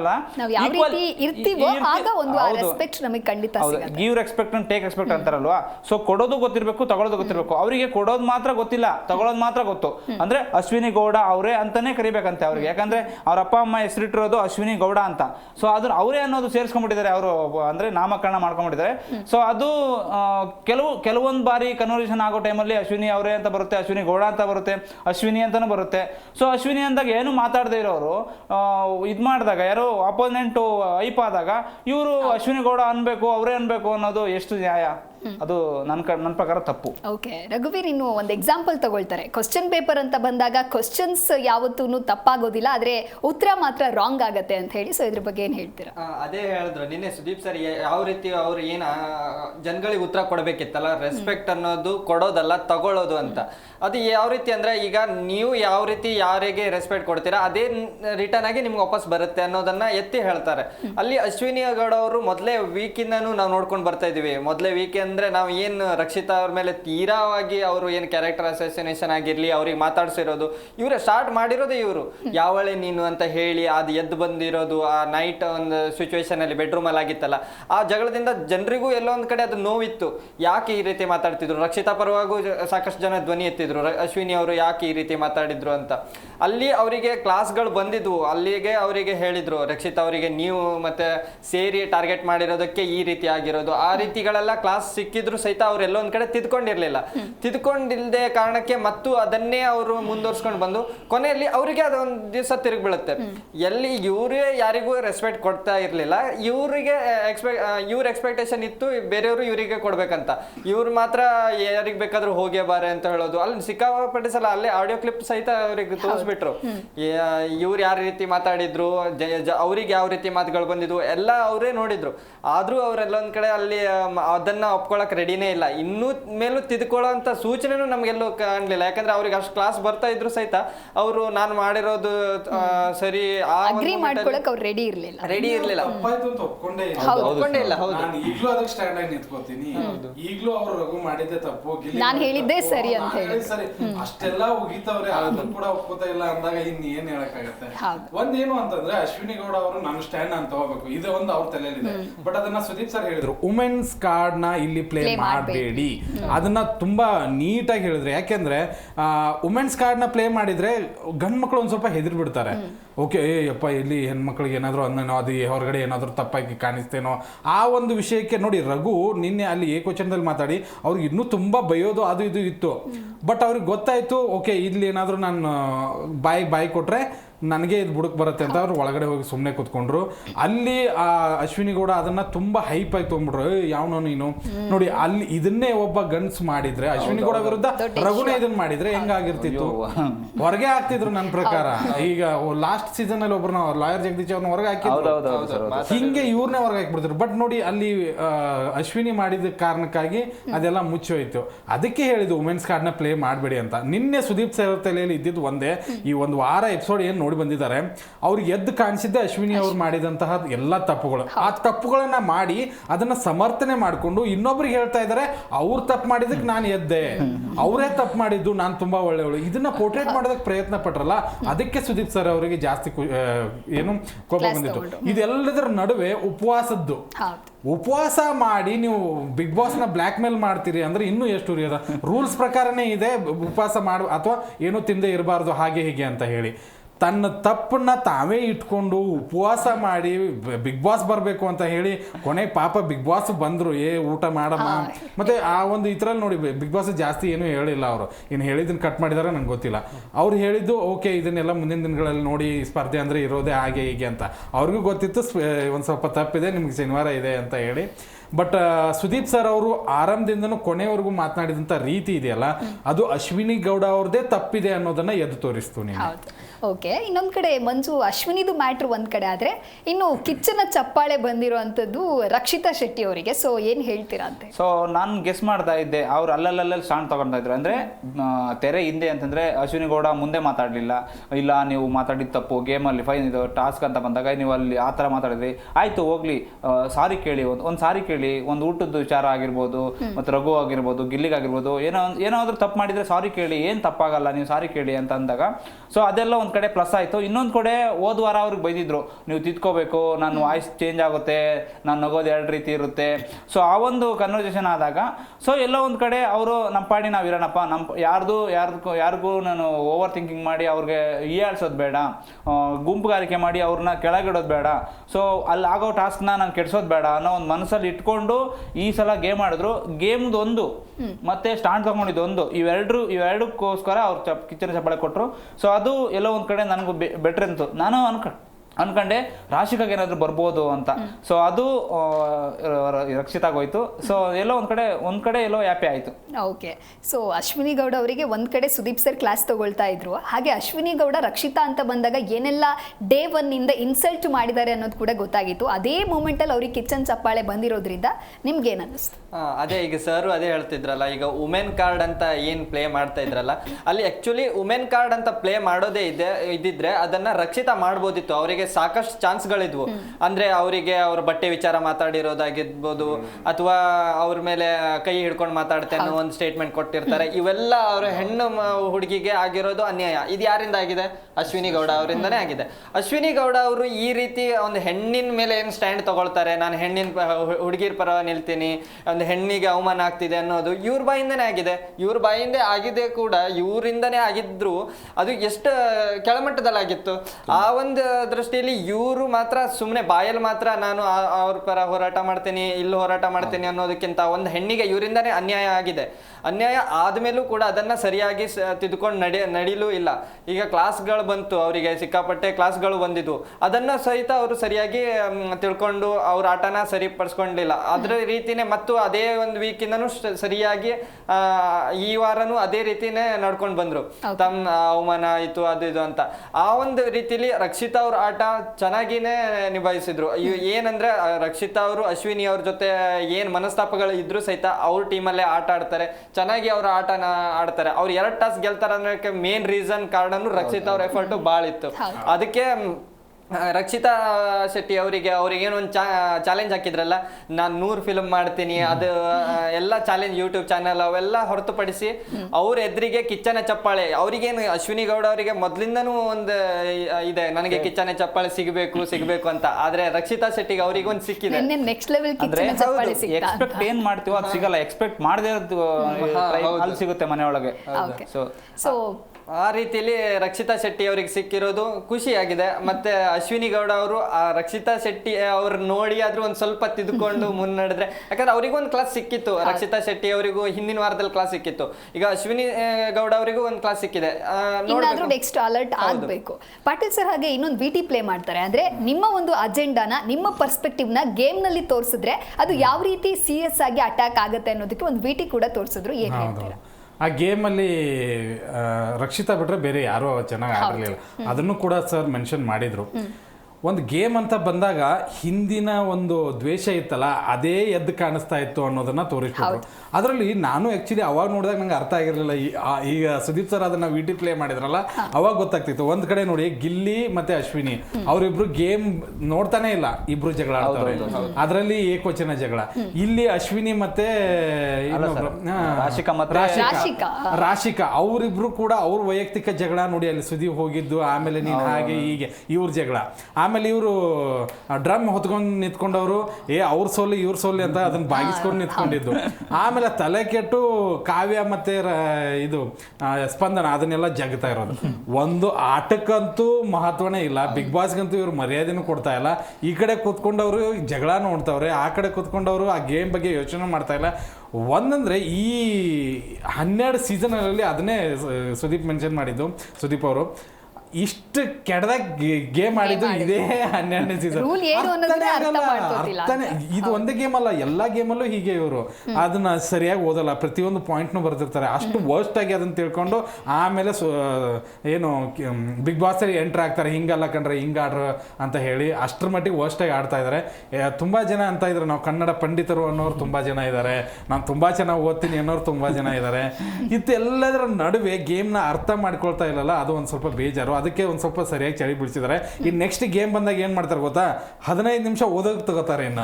give respect and take respect ಅಂತಾರಲ್ವಾ? So ಕೊಡೋದು ಗೊತ್ತಿರಬೇಕು ತಗೊಳ್ಳೋದು ಗೊತ್ತಿರಬೇಕು. ಅವರಿಗೆ ಕೊಡೋದು ಮಾತ್ರ ಗೊತ್ತಿಲ್ಲ ತಗೊಳ್ಳೋದು ಮಾತ್ರ ಗೊತ್ತು. ಅಂದ್ರೆ ಅಶ್ವಿನಿ ಗೌಡ ಅವರೇ ಅಂತಾನೆ ಕರಿಬೇಕಂತೆ ಅವ್ರಿಗೆ. ಯಾಕಂದ್ರೆ ಅವ್ರ ಅಪ್ಪ ಅಮ್ಮ ಹೆಸರಿಟ್ಟಿರೋದು ಅಶ್ವಿನಿ ಗೌಡ ಅಂತ. ಸೊ ಅದ್ರ ಅವರೇ ಅನ್ನೋದು ಸೇರಿಸ್ಕೊಂಡ್ಬಿಟ್ಟಿದ್ದಾರೆ. ಅವರು ಅಂದ್ರೆ ನಾಮಕರಣ ಮಾಡ್ಕೊಂಡ್ಬಿಟ್ಟಿದ್ದಾರೆ. ಸೊ ಅದು ಕೆಲವು ಕೆಲವೊಂದು ಬಾರಿ ಕನ್ವರ್ಸೇಷನ್ ಆಗೋ ಟೈಮಲ್ಲಿ ಅಶ್ವಿನಿ ಅವರೇ ಅಂತ ಬರುತ್ತೆ ಅಶ್ವಿನಿ ಗೌಡ ಅಂತ ಬರುತ್ತೆ ಅಶ್ವಿನಿ ಅಂತಾನು ಬರುತ್ತೆ. ಸೊ ಅಶ್ವಿನಿ ಅಂದಾಗ ಏನು ಮಾತಾಡದೇ ಇರೋರು ಇದು ಮಾಡಿದಾಗ ಯಾರೋ ಅಪೋನೆಂಟು ಐಪ್ ಆದಾಗ ಇವರು ಅಶ್ವಿನಿ ಗೌಡ ಅನ್ಬೇಕು ಅವರೇ ಅನ್ಬೇಕು ಅನ್ನೋದು ಎಷ್ಟು ನ್ಯಾಯ? ಅದು ನನ್ನ ಕ ನನ್ನ ಪ್ರಕಾರ ತಪ್ಪು. ಓಕೆ ರಘುವೀರ್ ಇನ್ನು ಒಂದು ಎಕ್ಸಾಂಪಲ್ ತಗೊಳ್ತಾರೆ. ಕ್ವಶನ್ ಪೇಪರ್ ಅಂತ ಬಂದಾಗ ಕ್ವಶನ್ಸ್ ಯಾವತ್ತೂ ತಪ್ಪಾಗೋದಿಲ್ಲ ಆದರೆ ಉತ್ತರ ಮಾತ್ರ ರಾಂಗ್ ಆಗತ್ತೆ ಅಂತ ಹೇಳಿ. ಸೊ ಇದ್ರ ಬಗ್ಗೆ ಏನು ಹೇಳ್ತೀರಾ? ಅದೇ ಹೇಳಿದ್ರು ನಿನ್ನೆ ಸುದೀಪ್ ಸರ್ ಯಾವ ರೀತಿ ಅವ್ರು ಏನ ಜನಗಳಿಗೆ ಉತ್ತರ ಕೊಡಬೇಕಿತ್ತಲ್ಲ? ರೆಸ್ಪೆಕ್ಟ್ ಅನ್ನೋದು ಕೊಡೋದಲ್ಲ ತಗೊಳ್ಳೋದು ಅಂತ. ಅದು ಯಾವ ರೀತಿ ಅಂದ್ರೆ ಈಗ ನೀವು ಯಾವ ರೀತಿ ಯಾರಿಗೆ ರೆಸ್ಪೆಕ್ಟ್ ಕೊಡ್ತೀರಾ ಅದೇ ರಿಟರ್ನ್ ಆಗಿ ನಿಮ್ಗೆ ವಾಪಸ್ ಬರುತ್ತೆ ಅನ್ನೋದನ್ನ ಎತ್ತಿ ಹೇಳ್ತಾರೆ. ಅಲ್ಲಿ ಅಶ್ವಿನಿ ಗೌಡ ಅವರು ಮೊದಲೇ ವೀಕಿಂದನೂ ನಾವು ನೋಡ್ಕೊಂಡು ಬರ್ತಾ ಇದೀವಿ. ಮೊದಲೇ ವೀಕ್ ಅಂದ್ರೆ ನಾವು ಏನು ರಕ್ಷಿತಾ ಅವ್ರ ಮೇಲೆ ತೀರಾವಾಗಿ ಅವರು ಏನು ಕ್ಯಾರೆಕ್ಟರ್ ಅಸೋಸಿಯೇಷನ್ ಆಗಿರಲಿ, ಅವ್ರಿಗೆ ಮಾತಾಡ್ಸಿರೋದು, ಇವರೇ ಸ್ಟಾರ್ಟ್ ಮಾಡಿರೋದೇ ಇವರು. ಯಾವಳೆ ನೀನು ಅಂತ ಹೇಳಿ ಅದು ಎದ್ದು ಬಂದಿರೋದು, ಆ ನೈಟ್ ಒಂದು ಸಿಚುವೇಶನಲ್ಲಿ ಅಲ್ಲಿ ಬೆಡ್ರೂಮ್ ಅಲ್ಲಿ ಆಗಿತ್ತಲ್ಲ, ಆ ಜಗಳದಿಂದ ಜನರಿಗೂ ಎಲ್ಲೋ ಒಂದು ಕಡೆ ಅದು ನೋವಿತ್ತು. ಯಾಕೆ ಈ ರೀತಿ ಮಾತಾಡ್ತಿದ್ರು? ರಕ್ಷಿತಾ ಪರವಾಗೂ ಸಾಕಷ್ಟು ಜನ ಧ್ವನಿ ಎತ್ತಿದ್ರು. ಅಶ್ವಿನಿ ಅವರು ಯಾಕೆ ಈ ರೀತಿ ಮಾತಾಡಿದ್ರು ಅಂತ. ಅಲ್ಲಿ ಅವರಿಗೆ ಕ್ಲಾಸ್ಗಳು ಬಂದಿದ್ವು. ಅಲ್ಲಿಗೆ ಅವರಿಗೆ ಹೇಳಿದ್ರು ರಕ್ಷಿತ್ ಅವರಿಗೆ ನೀವು ಮತ್ತೆ ಸೇರಿ ಟಾರ್ಗೆಟ್ ಮಾಡಿರೋದಕ್ಕೆ ಈ ರೀತಿ ಆಗಿರೋದು. ಆ ರೀತಿಗಳೆಲ್ಲ ಕ್ಲಾಸ್ ಸಿಕ್ಕಿದ್ರು ಸಹಿತ ಅವ್ರು ಎಲ್ಲೊಂದ್ ಕಡೆ ತಿದ್ಕೊಂಡಿರ್ಲಿಲ್ಲ. ತಿದ್ಕೊಂಡಿಲ್ಲದೆ ಕಾರಣಕ್ಕೆ ಮತ್ತು ಅದನ್ನೇ ಅವರು ಮುಂದುವರ್ಸ್ಕೊಂಡು ಬಂದು ಕೊನೆಯಲ್ಲಿ ಅವರಿಗೆ ಅದೊಂದು ದಿವಸ ತಿರುಗಿ ಬೀಳುತ್ತೆ. ಎಲ್ಲಿ ಇವರೇ ಯಾರಿಗೂ ರೆಸ್ಪೆಕ್ಟ್ ಕೊಡ್ತಾ ಇರ್ಲಿಲ್ಲ. ಇವರಿಗೆ ಎಕ್ಸ್ಪೆಕ್ಟ್ ಇವ್ರ ಎಕ್ಸ್ಪೆಕ್ಟೇಷನ್ ಇತ್ತು ಬೇರೆಯವರು ಇವರಿಗೆ ಕೊಡ್ಬೇಕಂತ. ಇವ್ರು ಮಾತ್ರ ಯಾರಿಗೆ ಬೇಕಾದ್ರೂ ಹೋಗೇ ಬಾರೆ ಅಂತ ಹೇಳೋದು. ಅಲ್ಲಿ ಸಿಕ್ಕಾಪಟ್ಟಿಸಲ್ಲ ಸಲ ಅಲ್ಲೇ ಆಡಿಯೋ ಕ್ಲಿಪ್ ಸಹಿತ ಅವ್ರಿಗೆ ತೋರಿಸ್ಬಿಟ್ರು ಇವ್ರು ಯಾವ ರೀತಿ ಮಾತಾಡಿದ್ರು ಅವ್ರಿಗೆ ಯಾವ ರೀತಿ ಮಾತುಗಳು ಬಂದಿದ್ವು ಎಲ್ಲ ಅವರೇ ನೋಡಿದ್ರು. ಆದ್ರೂ ಅವರೆಲ್ಲೊಂದ್ ಕಡೆ ಅಲ್ಲಿ ಅದನ್ನ ಒಪ್ಕೊಳಕ್ ರೆಡಿನೇ ಇಲ್ಲ. ಇನ್ನೂ ಮೇಲೂ ತಿದ್ಕೊಳ್ಳೋ ಅಂತ ಸೂಚನೆನೂ ನಮ್ಗೆಲ್ಲೂ ಕಾಣಲಿಲ್ಲ. ಯಾಕಂದ್ರೆ ಅವ್ರಿಗೆ ಅಷ್ಟು ಕ್ಲಾಸ್ ಬರ್ತಾ ಇದ್ರು ಸಹಿತ. ಅವರು ನಾನು ಮಾಡಿರೋದು ಸರಿ ಅಗ್ರಿ ಮಾಡ್ಕೊಳಕ್ ಅವ್ರು ರೆಡಿ ಇರಲಿಲ್ಲ. ರೆಡಿ ಇರ್ಲಿಲ್ಲ. ಒಪ್ಕೊಂಡೇ ಇಲ್ಲ. ಹೌದು. ಒಪ್ಕೊಂಡೇ ಇಲ್ಲ. ಹೌದು. ನಾನು ಅದಕ್ಕೆ ಸ್ಟ್ಯಾಂಡ್ ಆಗಿ ನಿಂತ್ಕೋತೀನಿ. ಈಗ್ಲೂ ಅವ್ರು ರಘು ಮಾಡಿದ್ದೆ ತಪ್ಪು ನಾನು ಹೇಳಿದ್ದೆ ಸರಿ ಅಂತ ಹೇಳಿ. ಸರಿ. ಅಷ್ಟೆಲ್ಲ ಉಗಿತವ್ರೆ. ಅದನ್ನು ಕೂಡ ಒಪ್ಕೋತಾ ಇಲ್ಲ ಅಂದಾಗ ಇನ್ ಏನ್ ಹೇಳಕ್ಕಾಗತ್ತೆ? ಹೌದು. ಒಂದೇನು ಅಂತಂದ್ರೆ ಅಶ್ವಿನಿ ಗೌಡ ಅವರು ನಾನು ಸ್ಟ್ಯಾಂಡ್ ಅಂತ ಹೋಗ್ಬೇಕು ಇದು ಒಂದು ಅವ್ರ ತಲೆಯಲ್ಲಿದೆ. ಬಟ್ ಅದನ್ನ ಸುದೀಪ್ ಸರ್ ಹೇಳಿದ್ರು ವುಮೆನ್ಸ್ ಕಾರ್ಡ್ನ ಇಲ್ಲಿ ಪ್ಲೇ Play ಮಾಡಬೇಡಿ. ಅದನ್ನ ತುಂಬಾ ನೀಟಾಗಿ ಹೇಳಿದ್ರು. ಯಾಕೆಂದ್ರೆ ವುಮೆನ್ಸ್ ಕಾರ್ಡ್ನ ಪ್ಲೇ ಮಾಡಿದ್ರೆ ಗಂಡ್ ಮಕ್ಳು ಒಂದ್ ಸ್ವಲ್ಪ ಹೆದರ್ ಓಕೆ ಯಪ್ಪ ಇಲ್ಲಿ ಹೆಣ್ಮಕ್ಳಿಗೆ ಏನಾದರೂ ಅನ್ನೋ ಅದು ಹೊರಗಡೆ ಏನಾದರೂ ತಪ್ಪಾಗಿ ಕಾಣಿಸ್ತೇನೋ ಆ ಒಂದು ವಿಷಯಕ್ಕೆ ನೋಡಿ ರಘು ನಿನ್ನೆ ಅಲ್ಲಿ ಏಕವಚನದಲ್ಲಿ ಮಾತಾಡಿ ಅವ್ರಿಗೆ ಇನ್ನೂ ತುಂಬ ಬೈಯೋದು ಅದು ಇದು ಇತ್ತು. ಬಟ್ ಅವ್ರಿಗೆ ಗೊತ್ತಾಯಿತು ಓಕೆ ಇಲ್ಲಿ ಏನಾದರೂ ನಾನು ಬಾಯಿಗೆ ಬಾಯಿ ಕೊಟ್ರೆ ನನಗೆ ಇದು ಬುಡಕ್ ಬರುತ್ತೆ ಅಂತ ಅವ್ರು ಒಳಗಡೆ ಹೋಗಿ ಸುಮ್ಮನೆ ಕೂತ್ಕೊಂಡ್ರು. ಅಲ್ಲಿ ಆ ಅಶ್ವಿನಿ ಗೌಡ ಅದನ್ನ ತುಂಬಾ ಹೈಪ್ ಆಗಿ ತೊಗೊಂಡ್ಬಿಟ್ರು. ಏ ಯಾವನೋ ನೀನು? ನೋಡಿ ಅಲ್ಲಿ ಇದನ್ನೇ ಒಬ್ಬ ಗನ್ಸ್ ಮಾಡಿದ್ರೆ ಅಶ್ವಿನಿ ಗೌಡ ವಿರುದ್ಧ ರಘುನೇ ಇದನ್ನ ಮಾಡಿದ್ರೆ ಹೆಂಗಾಗಿರ್ತಿತ್ತು ಹೊರಗೆ ಹಾಕ್ತಿದ್ರು ನನ್ನ ಪ್ರಕಾರ. ಈಗ ಲಾಸ್ಟ್ ಸೀಸನ್ ಅಲ್ಲಿ ಒಬ್ರು ಲಾಯರ್ ಜಗದೀಶ್ ಅವ್ರನ್ನ ಹೊರಗೆ ಹಾಕಿದ್ರು. ಹಿಂಗೆ ಇವ್ರನ್ನೇ ಹೊರಗೆ ಹಾಕ್ಬಿಡ್ತಾರೆ ಬಟ್ ನೋಡಿ ಅಲ್ಲಿ ಅಶ್ವಿನಿ ಮಾಡಿದ ಕಾರಣಕ್ಕಾಗಿ ಅದೆಲ್ಲ ಮುಚ್ಚೋಯ್ತು. ಅದಕ್ಕೆ ಹೇಳಿದ್ದು ವುಮೆನ್ಸ್ನ ಪ್ಲೇ ಮಾಡಬೇಡಿ ಅಂತ. ನಿನ್ನೆ ಸುದೀಪ್ ಸರ್ ತಲೆಯಲ್ಲಿ ಇದ್ದಿದ್ದು ಒಂದೇ. ಈ ಒಂದು ವಾರ ಎಪಿಸೋಡ್ ಏನು ನೋಡಿ ಬಂದಿದ್ದಾರೆ. ಅವ್ರಿಗೆ ಎದ್ದು ಕಾಣಿಸಿದ್ದೆ ಅಶ್ವಿನಿ ಅವ್ರು ಮಾಡಿದಂತಹ ಎಲ್ಲ ತಪ್ಪುಗಳು. ಆ ತಪ್ಪುಗಳನ್ನ ಮಾಡಿ ಅದನ್ನ ಸಮರ್ಥನೆ ಮಾಡಿಕೊಂಡು ಇನ್ನೊಬ್ರಿಗೆ ಹೇಳ್ತಾ ಇದ್ದಾರೆ ಅವ್ರು ತಪ್ಪು ಮಾಡಿದಕ್ಕೆ ನಾನು ಎದ್ದೆ. ಅವರೇ ತಪ್ಪು ಮಾಡಿದ್ದು ನಾನು ತುಂಬಾ ಒಳ್ಳೆಯವಳು. ಇದನ್ನ ಪೋರ್ಟ್ರೇಟ್ ಮಾಡೋದಕ್ಕೆ ಪ್ರಯತ್ನ ಪಟ್ರಲ್ಲ ಅದಕ್ಕೆ ಸುದೀಪ್ ಸರ್ ಅವರಿಗೆ ಜಾಸ್ತಿ ಏನು ಕೋಪ ಬಂದಿತ್ತು. ಇದೆಲ್ಲದರ ನಡುವೆ ಉಪವಾಸದ್ದು. ಉಪವಾಸ ಮಾಡಿ ನೀವು ಬಿಗ್ ಬಾಸ್ನ ಬ್ಲಾಕ್ ಮೇಲ್ ಮಾಡ್ತೀರಿ ಅಂದ್ರೆ ಇನ್ನೂ ಎಷ್ಟು ರೂಲ್ಸ್ ಪ್ರಕಾರನೇ ಇದೆ ಉಪವಾಸ ಮಾಡ ಅಥವಾ ಏನೂ ತಿಂದೆ ಇರಬಾರ್ದು ಹಾಗೆ ಹೀಗೆ ಅಂತ ಹೇಳಿ. ತನ್ನ ತಪ್ಪನ್ನ ತಾವೇ ಇಟ್ಕೊಂಡು ಉಪವಾಸ ಮಾಡಿ ಬಿಗ್ ಬಾಸ್ ಬರಬೇಕು ಅಂತ ಹೇಳಿ ಕೊನೆ ಪಾಪ ಬಿಗ್ ಬಾಸ್ ಬಂದ್ರು ಏ ಊಟ ಮಾಡಮ್ಮ. ಮತ್ತೆ ಆ ಒಂದು ಇದ್ರಲ್ಲಿ ನೋಡಿ ಬಿಗ್ ಬಾಸ್ ಜಾಸ್ತಿ ಏನು ಹೇಳಿಲ್ಲ ಅವರು. ಇನ್ನು ಹೇಳಿದ್ದನ್ನು ಕಟ್ ಮಾಡಿದಾರೆ ನಂಗೆ ಗೊತ್ತಿಲ್ಲ. ಅವ್ರು ಹೇಳಿದ್ದು ಓಕೆ ಇದನ್ನೆಲ್ಲ ಮುಂದಿನ ದಿನಗಳಲ್ಲಿ ನೋಡಿ ಸ್ಪರ್ಧೆ ಅಂದರೆ ಇರೋದೇ ಹಾಗೆ ಹೀಗೆ ಅಂತ. ಅವ್ರಿಗೂ ಗೊತ್ತಿತ್ತು ಒಂದು ಸ್ವಲ್ಪ ತಪ್ಪಿದೆ ನಿಮ್ಗೆ ಶನಿವಾರ ಇದೆ ಅಂತ ಹೇಳಿ. ಬಟ್ ಸುದೀಪ್ ಸರ್ ಅವರು ಆರಂಭದಿಂದನೂ ಕೊನೆವರೆಗೂ ಮಾತನಾಡಿದಂಥ ರೀತಿ ಇದೆಯಲ್ಲ ಅದು ಅಶ್ವಿನಿ ಗೌಡ ಅವ್ರದ್ದೇ ತಪ್ಪಿದೆ ಅನ್ನೋದನ್ನು ಎದ್ದು ತೋರಿಸ್ತು ನೀನು ಓಕೆ ಇನ್ನೊಂದ್ ಕಡೆ ಮಂಜು ಅಶ್ವಿನಿದು ಮ್ಯಾಟ್ರ್ ಒಂದ್ ಕಡೆ ಆದ್ರೆ ಇನ್ನು ಕಿಚ್ಚನ ಚಪ್ಪಾಳೆ ಬಂದಿರುವಂತದ್ದು ರಕ್ಷಿತಾ ಶೆಟ್ಟಿ ಅವರಿಗೆ. ಸೊ ಏನ್ ಹೇಳ್ತೀರಾ ಅಂತ? ಸೊ ನಾನು ಗೆಸ್ ಮಾಡ್ತಾ ಇದ್ದೆ ಅವ್ರು ಅಲ್ಲಲ್ಲಲ್ಲಿ ಸ್ಟಾಂಡ್ ತಗೊಳ್ತಾ ಇದ್ರು. ಅಂದ್ರೆ ತೆರೆ ಹಿಂದೆ ಅಂತಂದ್ರೆ ಅಶ್ವಿನಿ ಗೌಡ ಮುಂದೆ ಮಾತಾಡಲಿಲ್ಲ. ಇಲ್ಲ ನೀವು ಮಾತಾಡಿದ ತಪ್ಪು ಗೇಮಲ್ಲಿ ಫೈನ್ ಇದು ಟಾಸ್ಕ್ ಅಂತ ಬಂದಾಗ ನೀವು ಅಲ್ಲಿ ಆ ಥರ ಮಾತಾಡಿದ್ರಿ. ಆಯ್ತು ಹೋಗ್ಲಿ. ಸಾರಿ ಕೇಳಿ ಒಂದು ಒಂದು ಸಾರಿ ಕೇಳಿ ಒಂದು ಊಟದ ವಿಚಾರ ಆಗಿರ್ಬೋದು ಮತ್ತೆ ರಘು ಆಗಿರ್ಬೋದು ಗಿಲ್ಲಿಗಾಗಿರ್ಬೋದು ಏನೋ ಏನಾದ್ರೂ ತಪ್ಪು ಮಾಡಿದ್ರೆ ಸಾರಿ ಕೇಳಿ ಏನು ತಪ್ಪಾಗಲ್ಲ ನೀವು ಸಾರಿ ಕೇಳಿ ಅಂತ ಅಂದಾಗ. ಸೊ ಅದೆಲ್ಲ ಒಂದು ಕಡೆ ಪ್ಲಸ್ ಆಯಿತು. ಇನ್ನೊಂದು ಕಡೆ ಹೋದ ವಾರ ಅವ್ರಿಗೆ ಬೈದಿದ್ರು ನೀವು ತಿದ್ಕೋಬೇಕು ನನ್ನ ವಾಯ್ಸ್ ಚೇಂಜ್ ಆಗುತ್ತೆ ನಾನು ನಗೋದು ಎರಡು ರೀತಿ ಇರುತ್ತೆ. ಸೊ ಆ ಒಂದು ಕನ್ವರ್ಸೇಷನ್ ಆದಾಗ ಸೊ ಎಲ್ಲೋ ಒಂದು ಕಡೆ ಅವರು ನಮ್ಮ ಪಾಡಿ ನಾವು ಇರೋಣಪ್ಪ ನಮ್ಮ ಯಾರ್ದು ಯಾರ್ದು ಯಾರಿಗೂ ನಾನು ಓವರ್ ಥಿಂಕಿಂಗ್ ಮಾಡಿ ಅವ್ರಿಗೆ ಹೀಯಾಳ್ಸೋದು ಬೇಡ ಗುಂಪುಗಾರಿಕೆ ಮಾಡಿ ಅವ್ರನ್ನ ಕೆಳಗಿಡೋದು ಬೇಡ ಸೊ ಅಲ್ಲಿ ಆಗೋ ಟಾಸ್ಕ್ನ ನಾನು ಕೆಡ್ಸೋದು ಬೇಡ ಅನ್ನೋ ಒಂದು ಮನಸ್ಸಲ್ಲಿ ಇಟ್ಕೊಂಡು ಈ ಸಲ ಗೇಮ್ ಆಡಿದ್ರು. ಗೇಮ್ದು ಒಂದು ಮತ್ತೆ ಸ್ಟಾಂಡ್ ತಗೊಂಡಿದ್ದು ಒಂದು ಇವೆರಡು ಇವೆರಡಕ್ಕೋಸ್ಕರ ಅವ್ರು ಚಪ್ ಕಿಚ್ಚನ ಚಪ್ಪಳೆ ಕೊಟ್ಟರು ಸೊ ಅದು ಎಲ್ಲೋ ಒಂದು ಕಡೆ ನನಗೂ ಬೆಟ್ರ್ ಅಂತು. ನಾನು ಅನ್ಕ ಅನ್ಕೊಂಡೆ ರಾಶಿಕಾಗೆ ಏನಾದರೂ ಬರ್ಬೋದು ಅಂತ. ಸೊ ಅದು ರಕ್ಷಿತ ಆಗೋಯ್ತು ರಕ್ಷಿತಾಗೋಯ್ತು. ಸೊ ಎಲ್ಲೋ ಒಂದ್ ಕಡೆ ಒಂದ್ ಕಡೆ ಎಲ್ಲೋ ಹ್ಯಾಪಿ ಆಯ್ತು. ಓಕೆ. ಸೊ ಅಶ್ವಿನಿ ಗೌಡ ಅವರಿಗೆ ಒಂದ್ ಕಡೆ ಸುದೀಪ್ ಸರ್ ಕ್ಲಾಸ್ ತಗೊಳ್ತಾ ಇದ್ರು. ಹಾಗೆ ಅಶ್ವಿನಿ ಗೌಡ ರಕ್ಷಿತಾ ಅಂತ ಬಂದಾಗ ಏನೆಲ್ಲ ಡೇ ಒನ್ ಇಂದ ಇನ್ಸಲ್ಟ್ ಮಾಡಿದ್ದಾರೆ ಅನ್ನೋದು ಕೂಡ ಗೊತ್ತಾಗಿತ್ತು. ಅದೇ ಮೂಮೆಂಟ್ ಅಲ್ಲಿ ಅವ್ರಿಗೆ ಕಿಚನ್ ಚಪ್ಪಾಳೆ ಬಂದಿರೋದ್ರಿಂದ ನಿಮ್ಗೆ ಏನ್ ಅನ್ನಿಸ್ತು? ಅದೇ ಈಗ ಸರ್ ಅದೇ ಹೇಳ್ತಿದ್ರಲ್ಲ ಈಗ ವುಮೆನ್ ಕಾರ್ಡ್ ಅಂತ ಏನ್ ಪ್ಲೇ ಮಾಡ್ತಾ ಇದ್ರಲ್ಲ ಅಲ್ಲಿ ಆಕ್ಚುಲಿ ವುಮೆನ್ ಕಾರ್ಡ್ ಅಂತ ಪ್ಲೇ ಮಾಡೋದೇ ಇದೆ ಇದ್ದಿದ್ರೆ ಅದನ್ನ ರಕ್ಷಿತಾ ಮಾಡ್ಬೋದಿತ್ತು. ಅವರಿಗೆ ಸಾಕಷ್ಟು ಚಾನ್ಸ್ ಗಳಿದ್ವು ಅಂದ್ರೆ ಅವರಿಗೆ ಅವ್ರ ಬಟ್ಟೆ ವಿಚಾರ ಮಾತಾಡಿರೋದಾಗಿರ್ಬೋದು, ಅಥವಾ ಅವ್ರ ಮೇಲೆ ಕೈ ಹಿಡ್ಕೊಂಡು ಮಾತಾಡ್ತೇನೆ ಅನ್ನೋ ಒಂದು ಸ್ಟೇಟ್ಮೆಂಟ್ ಕೊಟ್ಟಿರ್ತಾರೆ. ಇವೆಲ್ಲ ಅವ್ರ ಹೆಣ್ಣು ಹುಡುಗಿಗೆ ಆಗಿರೋದು ಅನ್ಯಾಯ. ಇದು ಯಾರಿಂದ ಆಗಿದೆ? ಅಶ್ವಿನಿ ಗೌಡ ಅವರಿಂದನೇ ಆಗಿದೆ. ಅಶ್ವಿನಿ ಗೌಡ ಅವರು ಈ ರೀತಿ ಒಂದು ಹೆಣ್ಣಿನ ಮೇಲೆ ಏನು ಸ್ಟ್ಯಾಂಡ್ ತಗೊಳ್ತಾರೆ? ನಾನು ಹೆಣ್ಣಿನ ಹುಡುಗಿರ ಪರ ನಿಲ್ತೀನಿ, ಒಂದು ಹೆಣ್ಣಿಗೆ ಅವಮಾನ ಆಗ್ತಿದೆ ಅನ್ನೋದು ಇವ್ರ ಬಾಯಿಂದನೇ ಆಗಿದೆ. ಇವ್ರ ಬಾಯಿಂದ ಆಗಿದೆ ಕೂಡ ಇವರಿಂದನೇ ಆಗಿದ್ರು. ಅದು ಎಷ್ಟು ಕೆಳಮಟ್ಟದಲ್ಲಾಗಿತ್ತು? ಆ ಒಂದು ದೃಷ್ಟಿಯಲ್ಲಿ ಇವರು ಮಾತ್ರ ಸುಮ್ಮನೆ ಬಾಯಲ್ಲಿ ಮಾತ್ರ ನಾನು ಅವ್ರ ಪರ ಹೋರಾಟ ಮಾಡ್ತೀನಿ ಇಲ್ಲಿ ಹೋರಾಟ ಮಾಡ್ತೀನಿ ಅನ್ನೋದಕ್ಕಿಂತ ಒಂದು ಹೆಣ್ಣಿಗೆ ಇವರಿಂದನೇ ಅನ್ಯಾಯ ಆಗಿದೆ. ಅನ್ಯಾಯ ಆದಮೇಲೂ ಕೂಡ ಅದನ್ನ ಸರಿಯಾಗಿ ತಿದ್ಕೊಂಡು ನಡೆ ನಡಿ ನಡಿಲೂ ಇಲ್ಲ. ಈಗ ಕ್ಲಾಸ್ಗಳು ಬಂತು ಅವರಿಗೆ ಸಿಕ್ಕಾಪಟ್ಟೆ ಕ್ಲಾಸ್ಗಳು ಬಂದಿದ್ವು. ಅದನ್ನ ಸಹಿತ ಅವರು ಸರಿಯಾಗಿ ತಿಳ್ಕೊಂಡು ಅವ್ರ ಆಟನ ಸರಿಪಡಿಸ್ಕೊಂಡಿಲ್ಲ. ಅದ್ರ ರೀತಿನೇ ಮತ್ತು ಅದೇ ಒಂದು ವೀಕಿಂದನೂ ಸರಿಯಾಗಿ ಈ ವಾರನೂ ಅದೇ ರೀತಿನೇ ನಡ್ಕೊಂಡು ಬಂದ್ರು. ತಮ್ಮ ಅವಮಾನ ಆಯ್ತು ಅದು ಇದು ಅಂತ. ಆ ಒಂದು ರೀತಿಲಿ ರಕ್ಷಿತಾ ಅವ್ರ ಆಟ ಚೆನ್ನಾಗಿನೇ ನಿಭಾಯಿಸಿದ್ರು. ಇವ್ ಏನಂದ್ರೆ ಆ, ರಕ್ಷಿತಾ ಅವರು ಅಶ್ವಿನಿ ಅವ್ರ ಜೊತೆ ಏನ್ ಮನಸ್ತಾಪಗಳು ಇದ್ರು ಸಹಿತ ಅವ್ರ ಟೀಮಲ್ಲೇ ಆಟ ಆಡ್ತಾರೆ. ಚೆನ್ನಾಗಿ ಅವ್ರ ಆಟನ ಆಡ್ತಾರೆ. ಅವ್ರು ಎರಡ್ ಟಾಸ್ ಗೆಲ್ತಾರೆ ಅನ್ನೋಕೆ ಮೇನ್ ರೀಸನ್ ಕಾರಣನು ರಕ್ಷಿತಾ ಅವ್ರ ಎಫರ್ಟ್ ಬಾಳಿತ್ತು. ಇತ್ತು ಅದಕ್ಕೆ ರಕ್ಷಿತಾ ಶೆಟ್ಟಿ ಅವರಿಗೆ ಅವ್ರಿಗೆ ಏನೋ ಒಂದು ಚಾಲೆಂಜ್ ಹಾಕಿದ್ರಲ್ಲ ನಾನು ನೂರು ಫಿಲ್ಮ್ ಮಾಡ್ತೀನಿ ಅದು ಎಲ್ಲಾ ಚಾಲೆಂಜ್ ಯೂಟ್ಯೂಬ್ ಚಾನೆಲ್ ಅವೆಲ್ಲ ಹೊರತುಪಡಿಸಿ ಅವ್ರ ಎದುರಿಗೆ ಕಿಚ್ಚನ ಚಪ್ಪಾಳೆ. ಅವ್ರಿಗೇನು ಅಶ್ವಿನಿ ಗೌಡ ಅವರಿಗೆ ಮೊದ್ಲಿಂದನೂ ಒಂದು ಇದೆ. ನನಗೆ ಕಿಚ್ಚನ ಚಪ್ಪಾಳೆ ಸಿಗಬೇಕು ಸಿಗಬೇಕು ಅಂತ. ಆದ್ರೆ ರಕ್ಷಿತಾ ಶೆಟ್ಟಿಗೆ ಅವ್ರಿಗೆ ಒಂದು ಸಿಕ್ಕಿದೆ ನೆಕ್ಸ್ಟ್ ಲೆವೆಲ್ ಅಂದ್ರೆ ಕಿಚನ್ ಚಪ್ಪಾಳೆ ಸಿಗ್ತಾ ಎಕ್ಸ್ಪೆಕ್ಟ್ ಏನ್ ಮಾಡ್ತೀವೋ ಅದು ಸಿಗಲ್ಲ. ಎಕ್ಸ್ಪೆಕ್ಟ್ ಮಾಡದೇ ಅಲ್ಲಿ ಸಿಗುತ್ತೆ ಮನೆಯೊಳಗೆ. ಸೊ ಆ ರೀತಿಯಲ್ಲಿ ರಕ್ಷಿತಾ ಶೆಟ್ಟಿ ಅವರಿಗೆ ಸಿಕ್ಕಿರೋದು ಖುಷಿಯಾಗಿದೆ. ಮತ್ತೆ ಅಶ್ವಿನಿ ಗೌಡ ಅವರು ಆ ರಕ್ಷಿತಾ ಶೆಟ್ಟಿ ಅವ್ರ ನೋಡಿ ಆದ್ರೂ ಒಂದ್ ಸ್ವಲ್ಪ ತಿದ್ಕೊಂಡು ಮುನ್ನಡೆದ್ರೆ ಯಾಕಂದ್ರೆ ಅವರಿಗೂ ಒಂದು ಕ್ಲಾಸ್ ಸಿಕ್ಕಿತ್ತು. ರಕ್ಷಿತಾ ಶೆಟ್ಟಿ ಅವರಿಗೂ ಹಿಂದಿನ ವಾರದಲ್ಲಿ ಕ್ಲಾಸ್ ಸಿಕ್ಕಿತ್ತು. ಈಗ ಅಶ್ವಿನಿ ಗೌಡ ಅವರಿಗೂ ಒಂದು ಕ್ಲಾಸ್ ಸಿಕ್ಕಿದೆ. ನೆಕ್ಸ್ಟ್ ಅಲರ್ಟ್ ಆಗ್ಬೇಕು. ಪಾಟೀಲ್ ಸರ್ ಹಾಗೆ ಇನ್ನೊಂದು ವಿ ಟಿ ಪ್ಲೇ ಮಾಡ್ತಾರೆ. ಅಂದ್ರೆ ನಿಮ್ಮ ಒಂದು ಅಜೆಂಡಾನ ನಿಮ್ಮ ಪರ್ಸ್ಪೆಕ್ಟಿವ್ನ ಗೇಮ್ನಲ್ಲಿ ತೋರಿಸಿದ್ರೆ ಅದು ಯಾವ ರೀತಿ ಸೀರಿಯಸ್ ಆಗಿ ಅಟ್ಯಾಕ್ ಆಗುತ್ತೆ ಅನ್ನೋದಕ್ಕೆ ಒಂದು ವಿಟಿ ಕೂಡ ತೋರಿಸಿದ್ರು ಏನ್ ಹೇಳ್ತೀರಾ? ಆ ಗೇಮಲ್ಲಿ ರಕ್ಷಿತಾ ಬಿಟ್ರೆ ಬೇರೆ ಯಾರೂ ಚೆನ್ನಾಗಿ ಆಡಿರಲಿಲ್ಲ ಅದನ್ನು ಕೂಡ ಸರ್ ಮೆನ್ಷನ್ ಮಾಡಿದ್ರು. ಒಂದು ಗೇಮ್ ಅಂತ ಬಂದಾಗ ಹಿಂದಿನ ಒಂದು ದ್ವೇಷ ಇತ್ತಲ್ಲ ಅದೇ ಎದ್ದು ಕಾಣಿಸ್ತಾ ಇತ್ತು ಅನ್ನೋದನ್ನ ತೋರಿಸ್ಬೋದು ಅದರಲ್ಲಿ ನಾನು ಆಕ್ಚುಲಿ ಅವಾಗ ನೋಡಿದಾಗ ನಂಗೆ ಅರ್ಥ ಆಗಿರಲಿಲ್ಲ. ಈಗ ಸುದೀಪ್ ಸರ್ ಅದನ್ನ ವಿಟಿ ಪ್ಲೇ ಮಾಡಿದ್ರಲ್ಲ ಅವಾಗ ಗೊತ್ತಾಗ್ತಿತ್ತು. ಒಂದ್ ಕಡೆ ನೋಡಿ ಗಿಲ್ಲಿ ಮತ್ತೆ ಅಶ್ವಿನಿ ಅವರಿಬ್ರು ಗೇಮ್ ನೋಡ್ತಾನೆ ಇಲ್ಲ ಇಬ್ರು ಜಗಳ ಆಡ್ತಾರೆ. ಅದರಲ್ಲಿ ಏಕವಚನ ಜಗಳ. ಇಲ್ಲಿ ಅಶ್ವಿನಿ ಮತ್ತೆ- ರಾಶಿಕಾ. ರಾಶಿಕಾ. ಅವರಿಬ್ರು ಕೂಡ ಅವ್ರ ವೈಯಕ್ತಿಕ ಜಗಳ ನೋಡಿ ಅಲ್ಲಿ ಸುದೀಪ್ ಹೋಗಿದ್ದು ಆಮೇಲೆ ನೀನ್ ಹಾಗೆ ಹೀಗೆ ಇವ್ರ ಜಗಳ. ಆಮೇಲೆ ಇವರು ಡ್ರಮ್ ಹೊತ್ಕೊಂಡು ನಿಂತ್ಕೊಂಡವ್ರು ಏ ಅವ್ರ ಸೋಲಿ ಇವ್ರ ಸೋಲಿ ಅಂತ ಅದನ್ನ ಬಾಗಿಸ್ಕೊಂಡು ನಿಂತ್ಕೊಂಡಿದ್ದು. ಆಮೇಲೆ ತಲೆ ಕೆಟ್ಟು ಕಾವ್ಯ ಮತ್ತೆ ಇದು ಸ್ಪಂದನ ಅದನ್ನೆಲ್ಲ ಜಗ್ತಾ ಇರೋದು. ಒಂದು ಆಟಕ್ಕಂತೂ ಮಹತ್ವನೇ ಇಲ್ಲ. ಬಿಗ್ ಬಾಸ್ಗಂತೂ ಇವ್ರು ಮರ್ಯಾದೆನೂ ಕೊಡ್ತಾ ಇಲ್ಲ. ಈ ಕಡೆ ಕೂತ್ಕೊಂಡವ್ರು ಜಗಳ ನೋಡ್ತಾವ್ರೆ ಆ ಕಡೆ ಕೂತ್ಕೊಂಡವ್ರು ಆ ಗೇಮ್ ಬಗ್ಗೆ ಯೋಚನೆ ಮಾಡ್ತಾ ಇಲ್ಲ. ಒಂದಂದ್ರೆ ಈ ಹನ್ನೆರಡು ಸೀಸನಲ್ಲಿ ಅದನ್ನೇ ಸುದೀಪ್ ಮೆನ್ಷನ್ ಮಾಡಿದ್ದು ಸುದೀಪ್ ಅವರು. ಇಷ್ಟು ಕೆಡದಾಗ ಗೇಮ್ ಆಡಿದ್ದು ಇದೇ ಹನ್ನೆರಡನೇ ಸೀಸನ್. ಇದು ಒಂದೇ ಗೇಮ್ ಅಲ್ಲ ಎಲ್ಲಾ ಗೇಮಲ್ಲೂ ಹೀಗೆ ಇವರು. ಅದನ್ನ ಸರಿಯಾಗಿ ಓದಲ್ಲ. ಪ್ರತಿಯೊಂದು ಪಾಯಿಂಟ್ನು ಬರ್ತಿರ್ತಾರೆ ಅಷ್ಟು ವರ್ಸ್ಟ್ ಆಗಿ ಅದನ್ನ ತಿಳ್ಕೊಂಡು ಆಮೇಲೆ ಏನು ಬಿಗ್ ಬಾಸ್ ಎಂಟರ್ ಆಗ್ತಾರೆ. ಹಿಂಗಲ್ಲ ಕಂಡ್ರೆ ಹಿಂಗ ಆಡ್ರ ಅಂತ ಹೇಳಿ ಅಷ್ಟ್ರ ಮಟ್ಟಿಗೆ ವರ್ಸ್ಟ್ ಆಗಿ ಆಡ್ತಾ ಇದಾರೆ. ಏ, ತುಂಬಾ ಜನ ಅಂತ ಇದ್ರೆ ನಾವು ಕನ್ನಡ ಪಂಡಿತರು ಅನ್ನೋರು ತುಂಬಾ ಜನ ಇದ್ದಾರೆ ನಾನು ತುಂಬಾ ಚೆನ್ನಾಗಿ ಓದ್ತೀನಿ ಅನ್ನೋರು ತುಂಬಾ ಜನ ಇದ್ದಾರೆ ಇದೆಲ್ಲದರ ನಡುವೆ ಗೇಮ್ನ ಅರ್ಥ ಮಾಡ್ಕೊಳ್ತಾ ಇಲ್ಲಲ್ಲ ಅದು ಒಂದು ಸ್ವಲ್ಪ ಬೇಜಾರು. ಅದಕ್ಕೆ ಒಂದು ಸ್ವಲ್ಪ ಸರಿಯಾಗಿ ಚಳಿ ಬಿಡಿಸಿದ್ದಾರೆ ಈ ನೆಕ್ಸ್ಟ್ ಗೇಮ್ ಬಂದಾಗ ಏನ್ ಮಾಡ್ತಾರೆ ಗೊತ್ತಾ? ಹದಿನೈದು ನಿಮಿಷ ಓದೋಕ್ ತಗೋತಾರೆ ಇನ್ನ.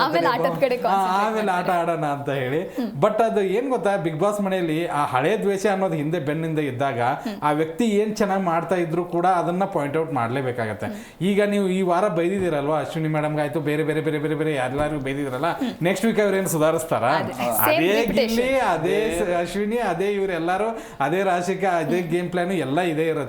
ಆಮೇಲೆ ಆಟದ ಕಡೆ ಆ, ಆಮೇಲೆ ಆಟ ಆಡೋಣ ಅಂತ ಹೇಳಿ. ಬಟ್ ಅದು ಏನ್ ಗೊತ್ತಾ? ಬಿಗ್ ಬಾಸ್ ಮನೆಯಲ್ಲಿ ಆ ಹಳೆ ದ್ವೇಷ ಅನ್ನೋದು ಹಿಂದೆ ಬೆನ್ನಿಂದ ಇದ್ದಾಗ ಆ ವ್ಯಕ್ತಿ ಏನ್ ಚೆನ್ನಾಗಿ ಮಾಡ್ತಾ ಇದ್ರು ಕೂಡ ಅದನ್ನ ಪಾಯಿಂಟ್ ಔಟ್ ಮಾಡ್ಲೇಬೇಕಾಗತ್ತೆ. ಈಗ ನೀವು ಈ ವಾರ ಬೈದಿದ್ದೀರಲ್ವಾ? ಅಶ್ವಿನಿ ಮೇಡಮ್ ಆಯ್ತು ಬೇರೆ ಬೇರೆ ಬೇರೆ ಬೇರೆ ಬೇರೆ ಎಲ್ಲರಿಗೂ ಬೈದಿದ್ರಲ್ಲ? ನೆಕ್ಸ್ಟ್ ವೀಕ್ ಅವ್ರೇನು ಸುಧಾರಿಸ್ತಾರ? ಅದೇ, ಅದೇ. ಗಿಲ್ಲಿ ಅಶ್ವಿನಿ ಅದೇ ಇವ್ರು ಎಲ್ಲಾರು ಅದೇ ರಾಶಿಕ ಅದೇ ಗೇಮ್ ಪ್ಲಾನ್ ಎಲ್ಲ ಇದೇ ಇರುತ್ತೆ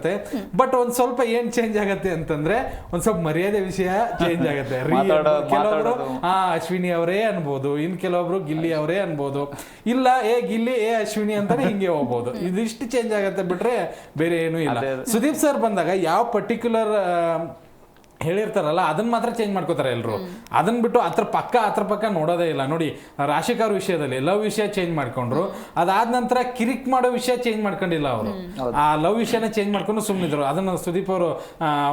ಬಟ್ ಒಂದ್ ಸ್ವಲ್ಪ ಏನ್ ಚೇಂಜ್ ಆಗತ್ತೆ ಅಂತಂದ್ರೆ ಒಂದ್ ಸ್ವಲ್ಪ ಮರ್ಯಾದೆ ವಿಷಯ ಚೇಂಜ್ ಆಗತ್ತೆ. ರೀ ಮಾತಾಡೋ- ಕೆಲವೊಬ್ರು ಮಾತಾಡೋದು. ಆ ಅಶ್ವಿನಿ ಅವರೇ ಅನ್ಬೋದು. ಇನ್ ಕೆಲವೊಬ್ರು ಗಿಲ್ಲಿ ಅವರೇ ಅನ್ಬೋದು. ಇಲ್ಲ ಏ ಗಿಲ್ಲಿ ಏ ಅಶ್ವಿನಿ ಅಂತಾನೆ ಹಿಂಗೆ ಹೋಗ್ಬೋದು. ಇದಿಷ್ಟು ಚೇಂಜ್ ಆಗತ್ತೆ ಬಿಟ್ರೆ ಬೇರೆ ಏನು ಇಲ್ಲ. ಸುದೀಪ್ ಸರ್ ಬಂದಾಗ ಯಾವ ಪರ್ಟಿಕ್ಯುಲರ್ ಹೇಳಿರ್ತಾರಲ್ಲ ಅದನ್ನ ಮಾತ್ರ ಚೇಂಜ್ ಮಾಡ್ಕೋತಾರೆ ಎಲ್ರು. ಅದನ್ನ ಬಿಟ್ಟು ಅದ್ರ ಪಕ್ಕ ಅದ್ರ ಪಕ್ಕ ನೋಡೋದೇ ಇಲ್ಲ. ನೋಡಿ ರಾಶಿಕಾರ ಅವ್ರ ವಿಷಯದಲ್ಲಿ ಲವ್ ವಿಷಯ ಚೇಂಜ್ ಮಾಡ್ಕೊಂಡ್ರು. ಅದಾದ ನಂತರ ಕಿರಿಕ್ ಮಾಡೋ ವಿಷಯ ಚೇಂಜ್ ಮಾಡ್ಕೊಂಡಿಲ್ಲ ಅವರು. ಆ ಲವ್ ವಿಷಯನ ಚೇಂಜ್ ಮಾಡ್ಕೊಂಡು ಸುಮ್ಮನಿದ್ರು ಅದನ್ನ ಸುದೀಪ್ ಅವರು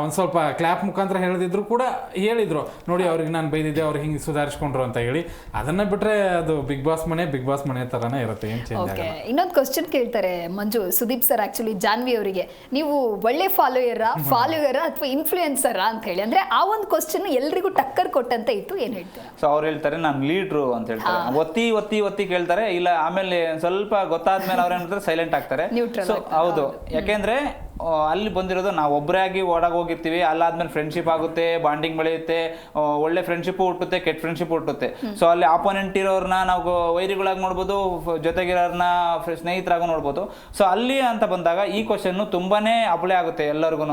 ಒಂದ್ ಸ್ವಲ್ಪ ಕ್ಲಾಪ್ ಮುಖಾಂತರ ಹೇಳಿದ್ರು ಕೂಡ ಹೇಳಿದ್ರು. ನೋಡಿ ಅವ್ರಿಗೆ ನಾನು ಬೈದಿದ್ದೆ ಅವ್ರಿಗೆ ಹಿಂಗೆ ಸುಧಾರಿಸ್ಕೊಂಡ್ರು ಅಂತ ಹೇಳಿ. ಅದನ್ನ ಬಿಟ್ರೆ ಅದು ಬಿಗ್ ಬಾಸ್ ಮನೆ ಬಿಗ್ ಬಾಸ್ ಮನೆ ತರನೇ ಇರುತ್ತೆ. ಏನ್ ಚೇಂಜ್ ಇನ್ನೊಂದು ಕ್ವಶನ್ ಕೇಳ್ತಾರೆ ಮಂಜು ಸುದೀಪ್ ಸರ್ ಆಕ್ಚುಲಿ ಜಾನ್ವಿ ಅವರಿಗೆ. ನೀವು ಒಳ್ಳೆ ಫಾಲೋಯರ್ ಫಾಲೋಯರ್ ಅಥವಾ ಇನ್ಫ್ಲೂಯೆನ್ಸರಾ ಅಂತ ಹೇಳಿ. ಅಂದ್ರೆ ಆ ಒಂದು ಕ್ವಶನ್ ಎಲ್ರಿಗೂ ಟಕ್ಕರ್ ಕೊಟ್ಟಂತೆ ಇತ್ತು ಏನ್ ಹೇಳ್ತಾರೆ? ಸೊ ಅವ್ರು ಹೇಳ್ತಾರೆ ನಾನು ಲೀಡ್ರು ಅಂತ ಹೇಳ್ತಾರೆ. ಒತ್ತಿ ಒತ್ತಿ ಒತ್ತಿ ಕೇಳ್ತಾರೆ. ಇಲ್ಲ ಆಮೇಲೆ ಸ್ವಲ್ಪ ಗೊತ್ತಾದ್ಮೇಲೆ ಅವ್ರ ಏನ್ ಸೈಲೆಂಟ್ ಆಗ್ತಾರೆ. ಹೌದು. ಯಾಕೆಂದ್ರೆ ಅಲ್ಲಿ ಬಂದಿರೋದು ನಾವು ಒಬ್ಬರೇ ಆಗಿ ಓಡಾಗಿ ಹೋಗಿರ್ತೀವಿ. ಅಲ್ಲಾದ್ಮೇಲೆ ಫ್ರೆಂಡ್ಶಿಪ್ ಆಗುತ್ತೆ ಬಾಂಡಿಂಗ್ ಬೆಳೆಯುತ್ತೆ ಒಳ್ಳೆ ಫ್ರೆಂಡ್ಶಿಪ್ ಹುಟ್ಟುತ್ತೆ ಕೆಟ್ಟ ಫ್ರೆಂಡ್ಶಿಪ್ ಹುಟ್ಟುತ್ತೆ. ಸೊ ಅಲ್ಲಿ ಆಪೋನೆಂಟ್ ಇರೋರ್ನ ನಾವು ವೈರಿಗಳಾಗಿ ನೋಡ್ಬೋದು ಜೊತೆಗಿರೋರ್ನ ಸ್ನೇಹಿತರಾಗೂ ನೋಡ್ಬೋದು. ಸೊ ಅಲ್ಲಿ ಅಂತ ಬಂದಾಗ ಈ ಕ್ವಶನ್ ತುಂಬಾನೇ ಅಪ್ಲೈ ಆಗುತ್ತೆ ಎಲ್ಲರಿಗೂ